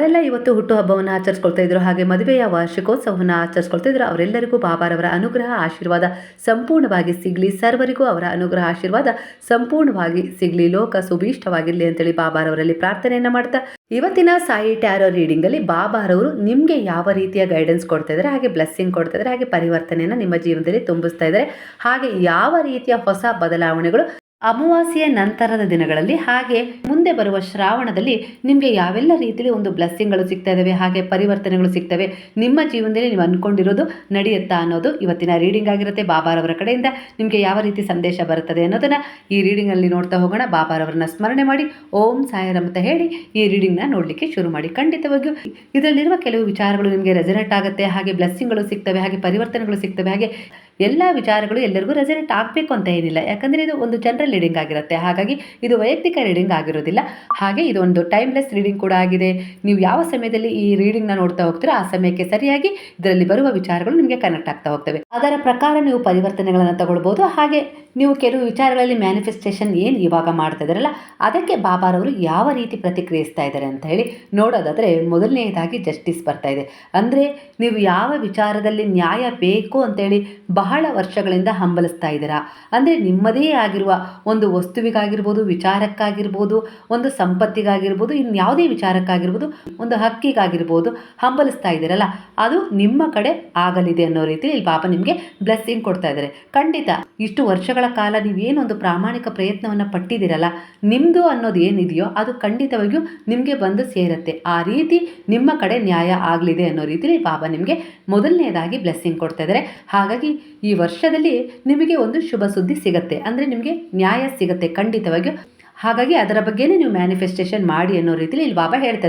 ಯಾರೆಲ್ಲ ಇವತ್ತು ಹುಟ್ಟುಹಬ್ಬವನ್ನು ಆಚರಿಸ್ಕೊಳ್ತಾ ಇದ್ರು. ಹಾಗೆ ಮದುವೆಯ ವಾರ್ಷಿಕೋತ್ಸವವನ್ನು ಆಚರಿಸ್ಕೊಳ್ತಾ ಇದ್ರು. ಅವರೆಲ್ಲರಿಗೂ ಬಾಬಾರವರ ಅನುಗ್ರಹ, ಆಶೀರ್ವಾದ ಸಂಪೂರ್ಣವಾಗಿ ಸಿಗಲಿ. ಸರ್ವರಿಗೂ ಅವರ ಅನುಗ್ರಹ, ಆಶೀರ್ವಾದ ಸಂಪೂರ್ಣವಾಗಿ ಸಿಗಲಿ. ಲೋಕ ಸುಭೀಷ್ಟವಾಗಿರಲಿ ಅಂತೇಳಿ ಬಾಬಾರವರಲ್ಲಿ ಪ್ರಾರ್ಥನೆಯನ್ನು ಮಾಡ್ತಾ ಇವತ್ತಿನ ಸಾಯಿ ಟ್ಯಾರೋ ರೀಡಿಂಗಲ್ಲಿ ಬಾಬಾರವರು ನಿಮಗೆ ಯಾವ ರೀತಿಯ ಗೈಡೆನ್ಸ್ ಕೊಡ್ತಾ ಇದ್ದಾರೆ? ಹಾಗೆ ಬ್ಲೆಸ್ಸಿಂಗ್ ಕೊಡ್ತಾ ಇದ್ದಾರೆ. ಹಾಗೆ ಪರಿವರ್ತನೆಯನ್ನು ನಿಮ್ಮ ಜೀವನದಲ್ಲಿ ತುಂಬಿಸ್ತಾ ಇದ್ದಾರೆ. ಹಾಗೆ ಯಾವ ರೀತಿಯ ಹೊಸ ಬದಲಾವಣೆಗಳು ಅಮಾವಾಸ್ಯೆಯ ನಂತರದ ದಿನಗಳಲ್ಲಿ ಹಾಗೆ ಮುಂದೆ ಬರುವ ಶ್ರಾವಣದಲ್ಲಿ ನಿಮಗೆ ಯಾವೆಲ್ಲ ರೀತಿಯಲ್ಲಿ ಒಂದು ಬ್ಲೆಸ್ಸಿಂಗ್ಗಳು ಸಿಗ್ತಾ ಇದ್ದಾವೆ ಹಾಗೆ ಪರಿವರ್ತನೆಗಳು ಸಿಗ್ತವೆ, ನಿಮ್ಮ ಜೀವನದಲ್ಲಿ ನೀವು ಅಂದ್ಕೊಂಡಿರೋದು ನಡೆಯುತ್ತಾ ಅನ್ನೋದು ಇವತ್ತಿನ ರೀಡಿಂಗ್ ಆಗಿರುತ್ತೆ. ಬಾಬಾರವರ ಕಡೆಯಿಂದ ನಿಮಗೆ ಯಾವ ರೀತಿ ಸಂದೇಶ ಬರುತ್ತದೆ ಅನ್ನೋದನ್ನು ಈ ರೀಡಿಂಗಲ್ಲಿ ನೋಡ್ತಾ ಹೋಗೋಣ. ಬಾಬಾರವರನ್ನ ಸ್ಮರಣೆ ಮಾಡಿ, ಓಂ ಸಾಯರ ಅಂತ ಹೇಳಿ ಈ ರೀಡಿಂಗ್ನ ನೋಡಲಿಕ್ಕೆ ಶುರು ಮಾಡಿ. ಖಂಡಿತವಾಗಿಯೂ ಇದರಲ್ಲಿರುವ ಕೆಲವು ವಿಚಾರಗಳು ನಿಮಗೆ ರೆಸನೇಟ್ ಆಗುತ್ತೆ. ಹಾಗೆ ಬ್ಲೆಸ್ಸಿಂಗ್ಗಳು ಸಿಗ್ತವೆ, ಹಾಗೆ ಪರಿವರ್ತನೆಗಳು ಸಿಗ್ತವೆ, ಹಾಗೆ ಎಲ್ಲ ವಿಚಾರಗಳು ಎಲ್ಲರಿಗೂ ರೆಸನೇಟ್ ಆಗಬೇಕು ಅಂತ ಏನಿಲ್ಲ. ಯಾಕಂದರೆ ಇದು ಒಂದು ಜನರಲ್ ರೀಡಿಂಗ್ ಆಗಿರುತ್ತೆ. ಹಾಗಾಗಿ ಇದು ವೈಯಕ್ತಿಕ ರೀಡಿಂಗ್ ಆಗಿರೋದಿಲ್ಲ. ಹಾಗೆ ಇದು ಒಂದು ಟೈಮ್ಲೆಸ್ ರೀಡಿಂಗ್ ಕೂಡ ಆಗಿದೆ. ನೀವು ಯಾವ ಸಮಯದಲ್ಲಿ ಈ ರೀಡಿಂಗ್ನ ನೋಡ್ತಾ ಹೋಗ್ತೀರೋ ಆ ಸಮಯಕ್ಕೆ ಸರಿಯಾಗಿ ಇದರಲ್ಲಿ ಬರುವ ವಿಚಾರಗಳು ನಿಮಗೆ ಕನೆಕ್ಟ್ ಆಗ್ತಾ ಹೋಗ್ತವೆ. ಅದರ ಪ್ರಕಾರ ನೀವು ಪರಿವರ್ತನೆಗಳನ್ನು ತಗೊಳ್ಬೋದು. ಹಾಗೆ ನೀವು ಕೆಲವು ವಿಚಾರಗಳಲ್ಲಿ ಮ್ಯಾನಿಫೆಸ್ಟೇಷನ್ ಏನು ಇವಾಗ ಮಾಡ್ತಾ ಇದ್ದಾರಲ್ಲ, ಅದಕ್ಕೆ ಬಾಬಾರವರು ಯಾವ ರೀತಿ ಪ್ರತಿಕ್ರಿಯಿಸ್ತಾ ಇದ್ದಾರೆ ಅಂತ ಹೇಳಿ ನೋಡೋದಾದರೆ ಮೊದಲನೆಯದಾಗಿ ಜಸ್ಟಿಸ್ ಬರ್ತಾ ಇದೆ. ಅಂದರೆ ನೀವು ಯಾವ ವಿಚಾರದಲ್ಲಿ ನ್ಯಾಯ ಬೇಕು ಅಂತೇಳಿ ಬಹಳ ವರ್ಷಗಳಿಂದ ಹಂಬಲಿಸ್ತಾ ಇದ್ದೀರಾ? ಅಂದರೆ ನಿಮ್ಮದೇ ಆಗಿರುವ ಒಂದು ವಸ್ತುವಿಗಾಗಿರ್ಬೋದು, ವಿಚಾರಕ್ಕಾಗಿರ್ಬೋದು, ಒಂದು ಸಂಪತ್ತಿಗಾಗಿರ್ಬೋದು ಇನ್ಯಾವುದೇ ವಿಚಾರಕ್ಕಾಗಿರ್ಬೋದು, ಒಂದು ಹಕ್ಕಿಗಾಗಿರ್ಬೋದು ಹಂಬಲಿಸ್ತಾ ಇದ್ದೀರಲ್ಲ, ಅದು ನಿಮ್ಮ ಕಡೆ ಆಗಲಿದೆ ಅನ್ನೋ ರೀತಿಯಲ್ಲಿ ಪಾಪ ನಿಮಗೆ ಬ್ಲೆಸ್ಸಿಂಗ್ ಕೊಡ್ತಾ ಇದ್ದಾರೆ. ಖಂಡಿತ ಇಷ್ಟು ವರ್ಷಗಳ ಕಾಲ ನೀವೇನೊಂದು ಪ್ರಾಮಾಣಿಕ ಪ್ರಯತ್ನವನ್ನು ಪಟ್ಟಿದ್ದೀರಲ್ಲ ನಿಮ್ಮದು ಅನ್ನೋದು ಏನಿದೆಯೋ ಅದು ಖಂಡಿತವಾಗಿಯೂ ನಿಮಗೆ ಬಂದು ಸೇರುತ್ತೆ. ಆ ರೀತಿ ನಿಮ್ಮ ಕಡೆ ನ್ಯಾಯ ಆಗಲಿದೆ ಅನ್ನೋ ರೀತಿಯಲ್ಲಿ ಪಾಪ ನಿಮಗೆ ಮೊದಲನೇದಾಗಿ ಬ್ಲೆಸ್ಸಿಂಗ್ ಕೊಡ್ತಾ ಇದ್ದಾರೆ. ಹಾಗಾಗಿ ಈ ವರ್ಷದಲ್ಲಿ ನಿಮಗೆ ಒಂದು ಶುಭ ಸುದ್ದಿ ಸಿಗುತ್ತೆ. ಅಂದರೆ ನಿಮಗೆ ನ್ಯಾಯ ಸಿಗುತ್ತೆ ಖಂಡಿತವಾಗಿಯೂ. ಹಾಗಾಗಿ ಅದರ ಬಗ್ಗೆನೇ ನೀವು ಮ್ಯಾನಿಫೆಸ್ಟೇಷನ್ ಮಾಡಿ ಅನ್ನೋ ರೀತಿಯಲ್ಲಿ ಇಲ್ಲಿ ಬಾಬಾ ಹೇಳ್ತಾ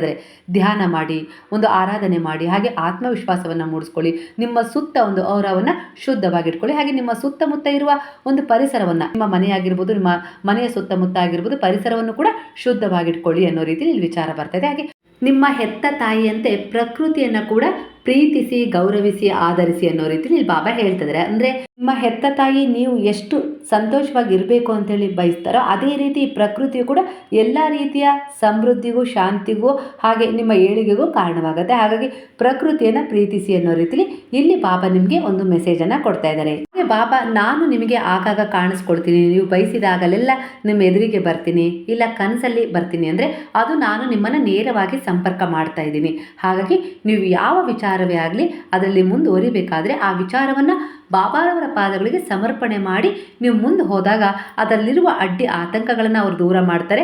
ಧ್ಯಾನ ಮಾಡಿ, ಒಂದು ಆರಾಧನೆ ಮಾಡಿ, ಹಾಗೆ ಆತ್ಮವಿಶ್ವಾಸವನ್ನು ಮೂಡಿಸ್ಕೊಳ್ಳಿ. ನಿಮ್ಮ ಸುತ್ತ ಒಂದು ಔರವನ್ನು ಶುದ್ಧವಾಗಿಟ್ಕೊಳ್ಳಿ. ಹಾಗೆ ನಿಮ್ಮ ಸುತ್ತಮುತ್ತ ಇರುವ ಒಂದು ಪರಿಸರವನ್ನು, ನಿಮ್ಮ ಮನೆಯಾಗಿರ್ಬೋದು, ನಿಮ್ಮ ಮನೆಯ ಸುತ್ತಮುತ್ತ ಆಗಿರ್ಬೋದು, ಪರಿಸರವನ್ನು ಕೂಡ ಶುದ್ಧವಾಗಿಟ್ಕೊಳ್ಳಿ ಅನ್ನೋ ರೀತಿಯಲ್ಲಿ ಇಲ್ಲಿ ವಿಚಾರ ಬರ್ತಾ ಹಾಗೆ ನಿಮ್ಮ ಹೆತ್ತ ತಾಯಿಯಂತೆ ಪ್ರಕೃತಿಯನ್ನು ಕೂಡ ಪ್ರೀತಿಸಿ, ಗೌರವಿಸಿ, ಆಧರಿಸಿ ಅನ್ನೋ ರೀತಿಲಿ ಇಲ್ಲಿ ಬಾಬಾ ಹೇಳ್ತಿದ್ದಾರೆ ಅಂದರೆ ನಿಮ್ಮ ಹೆತ್ತ ತಾಯಿ ನೀವು ಎಷ್ಟು ಸಂತೋಷವಾಗಿ ಇರಬೇಕು ಅಂತೇಳಿ ಬಯಸ್ತಾರೋ ಅದೇ ರೀತಿ ಪ್ರಕೃತಿಯು ಕೂಡ ಎಲ್ಲ ರೀತಿಯ ಸಮೃದ್ಧಿಗೂ, ಶಾಂತಿಗೂ ಹಾಗೆ ನಿಮ್ಮ ಏಳಿಗೆಗೂ ಕಾರಣವಾಗುತ್ತೆ. ಹಾಗಾಗಿ ಪ್ರಕೃತಿಯನ್ನು ಪ್ರೀತಿಸಿ ಅನ್ನೋ ರೀತಿಲಿ ಇಲ್ಲಿ ಬಾಬಾ ನಿಮಗೆ ಒಂದು ಮೆಸೇಜನ್ನು ಕೊಡ್ತಾ ಇದ್ದಾರೆ ಬಾಬಾ, ನಾನು ನಿಮಗೆ ಆಗಾಗ ಕಾಣಿಸ್ಕೊಳ್ತೀನಿ. ನೀವು ಬಯಸಿದಾಗಲೆಲ್ಲ ನಿಮ್ಮ ಎದುರಿಗೆ ಬರ್ತೀನಿ. ಇಲ್ಲ ಕನಸಲ್ಲಿ ಬರ್ತೀನಿ. ಅಂದ್ರೆ ಅದು ನಾನು ನಿಮ್ಮನ್ನು ನೇರವಾಗಿ ಸಂಪರ್ಕ ಮಾಡ್ತಾ ಇದ್ದೀನಿ. ಹಾಗಾಗಿ ನೀವು ಯಾವ ವಿಚಾರವೇ ಆಗಲಿ, ಅದರಲ್ಲಿ ಮುಂದುವರಿಬೇಕಾದರೆ ಆ ವಿಚಾರವನ್ನು ಬಾಬಾರವರ ಪಾದಗಳಿಗೆ ಸಮರ್ಪಣೆ ಮಾಡಿ ನೀವು ಮುಂದೆ ಹೋದಾಗ ಅದರಲ್ಲಿರುವ ಅಡ್ಡಿ ಆತಂಕಗಳನ್ನು ಅವರು ದೂರ ಮಾಡ್ತಾರೆ.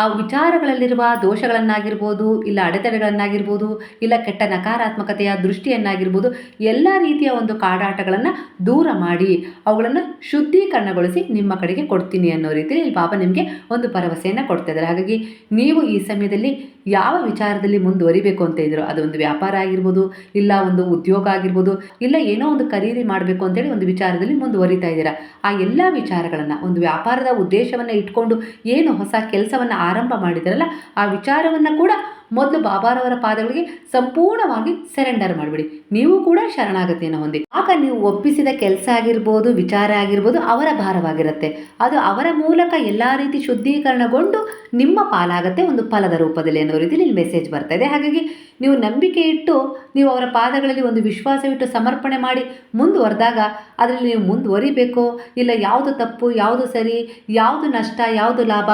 ಆ ವಿಚಾರಗಳಲ್ಲಿರುವ ದೋಷಗಳನ್ನಾಗಿರ್ಬೋದು, ಇಲ್ಲ ಅಡೆತಡೆಗಳನ್ನಾಗಿರ್ಬೋದು, ಇಲ್ಲ ಕೆಟ್ಟ ನಕಾರಾತ್ಮಕತೆಯ ದೃಷ್ಟಿಯನ್ನಾಗಿರ್ಬೋದು, ಎಲ್ಲ ರೀತಿಯ ಒಂದು ಕಾಡಾಟಗಳನ್ನು ದೂರ ಮಾಡಿ, ಅವುಗಳನ್ನು ಶುದ್ಧೀಕರಣಗೊಳಿಸಿ ನಿಮ್ಮ ಕಡೆಗೆ ಕೊಡ್ತೀನಿ ಅನ್ನೋ ರೀತಿಯಲ್ಲಿ ಇಲ್ಲಿ ಪಾಪ ನಿಮಗೆ ಒಂದು ಭರವಸೆಯನ್ನು ಕೊಡ್ತಾ ಇದ್ದಾರೆ ಹಾಗಾಗಿ ನೀವು ಈ ಸಮಯದಲ್ಲಿ ಯಾವ ವಿಚಾರದಲ್ಲಿ ಮುಂದುವರಿಬೇಕು ಅಂತ ಇದ್ರು ಒಂದು ವ್ಯಾಪಾರ ಆಗಿರ್ಬೋದು, ಇಲ್ಲ ಒಂದು ಉದ್ಯೋಗ ಆಗಿರ್ಬೋದು, ಇಲ್ಲ ಏನೋ ಒಂದು ಖರೀದಿ ಮಾಡಬೇಕು ಅಂತೇಳಿ ಒಂದು ವಿಚಾರದಲ್ಲಿ ಮುಂದುವರಿತಾ ಇದ್ದೀರಾ? ಆ ಎಲ್ಲ ವಿಚಾರಗಳನ್ನು, ಒಂದು ವ್ಯಾಪಾರದ ಉದ್ದೇಶವನ್ನು ಇಟ್ಕೊಂಡು ಏನು ಹೊಸ ಕೆಲಸವನ್ನು ಆರಂಭ ಮಾಡಿದ್ರಲ್ಲ ಆ ವಿಚಾರವನ್ನು ಕೂಡ ಮೊದಲು ಬಾಬಾರವರ ಪಾದಗಳಿಗೆ ಸಂಪೂರ್ಣವಾಗಿ ಸೆರೆಂಡರ್ ಮಾಡಿಬಿಡಿ. ನೀವು ಕೂಡ ಶರಣಾಗತಿಯನ್ನು ಹೊಂದಿ ಆಗ ನೀವು ಒಪ್ಪಿಸಿದ ಕೆಲಸ ಆಗಿರ್ಬೋದು, ವಿಚಾರ ಆಗಿರ್ಬೋದು ಅವರ ಭಾರವಾಗಿರುತ್ತೆ. ಅದು ಅವರ ಮೂಲಕ ಎಲ್ಲ ರೀತಿ ಶುದ್ಧೀಕರಣಗೊಂಡು ನಿಮ್ಮ ಪಾಲಾಗತ್ತೆ ಒಂದು ಫಲದ ರೂಪದಲ್ಲಿ ಅನ್ನೋ ರೀತಿಯಲ್ಲಿ ಇಲ್ಲಿ ಮೆಸೇಜ್ ಬರ್ತಾ ಇದೆ. ಹಾಗಾಗಿ ನೀವು ನಂಬಿಕೆ ಇಟ್ಟು ನೀವು ಅವರ ಪಾದಗಳಲ್ಲಿ ಒಂದು ವಿಶ್ವಾಸವಿಟ್ಟು ಸಮರ್ಪಣೆ ಮಾಡಿ ಮುಂದುವರೆದಾಗ ಅದರಲ್ಲಿ ನೀವು ಮುಂದುವರಿಬೇಕು. ಇಲ್ಲ ಯಾವುದು ತಪ್ಪು, ಯಾವುದು ಸರಿ, ಯಾವುದು ನಷ್ಟ, ಯಾವುದು ಲಾಭ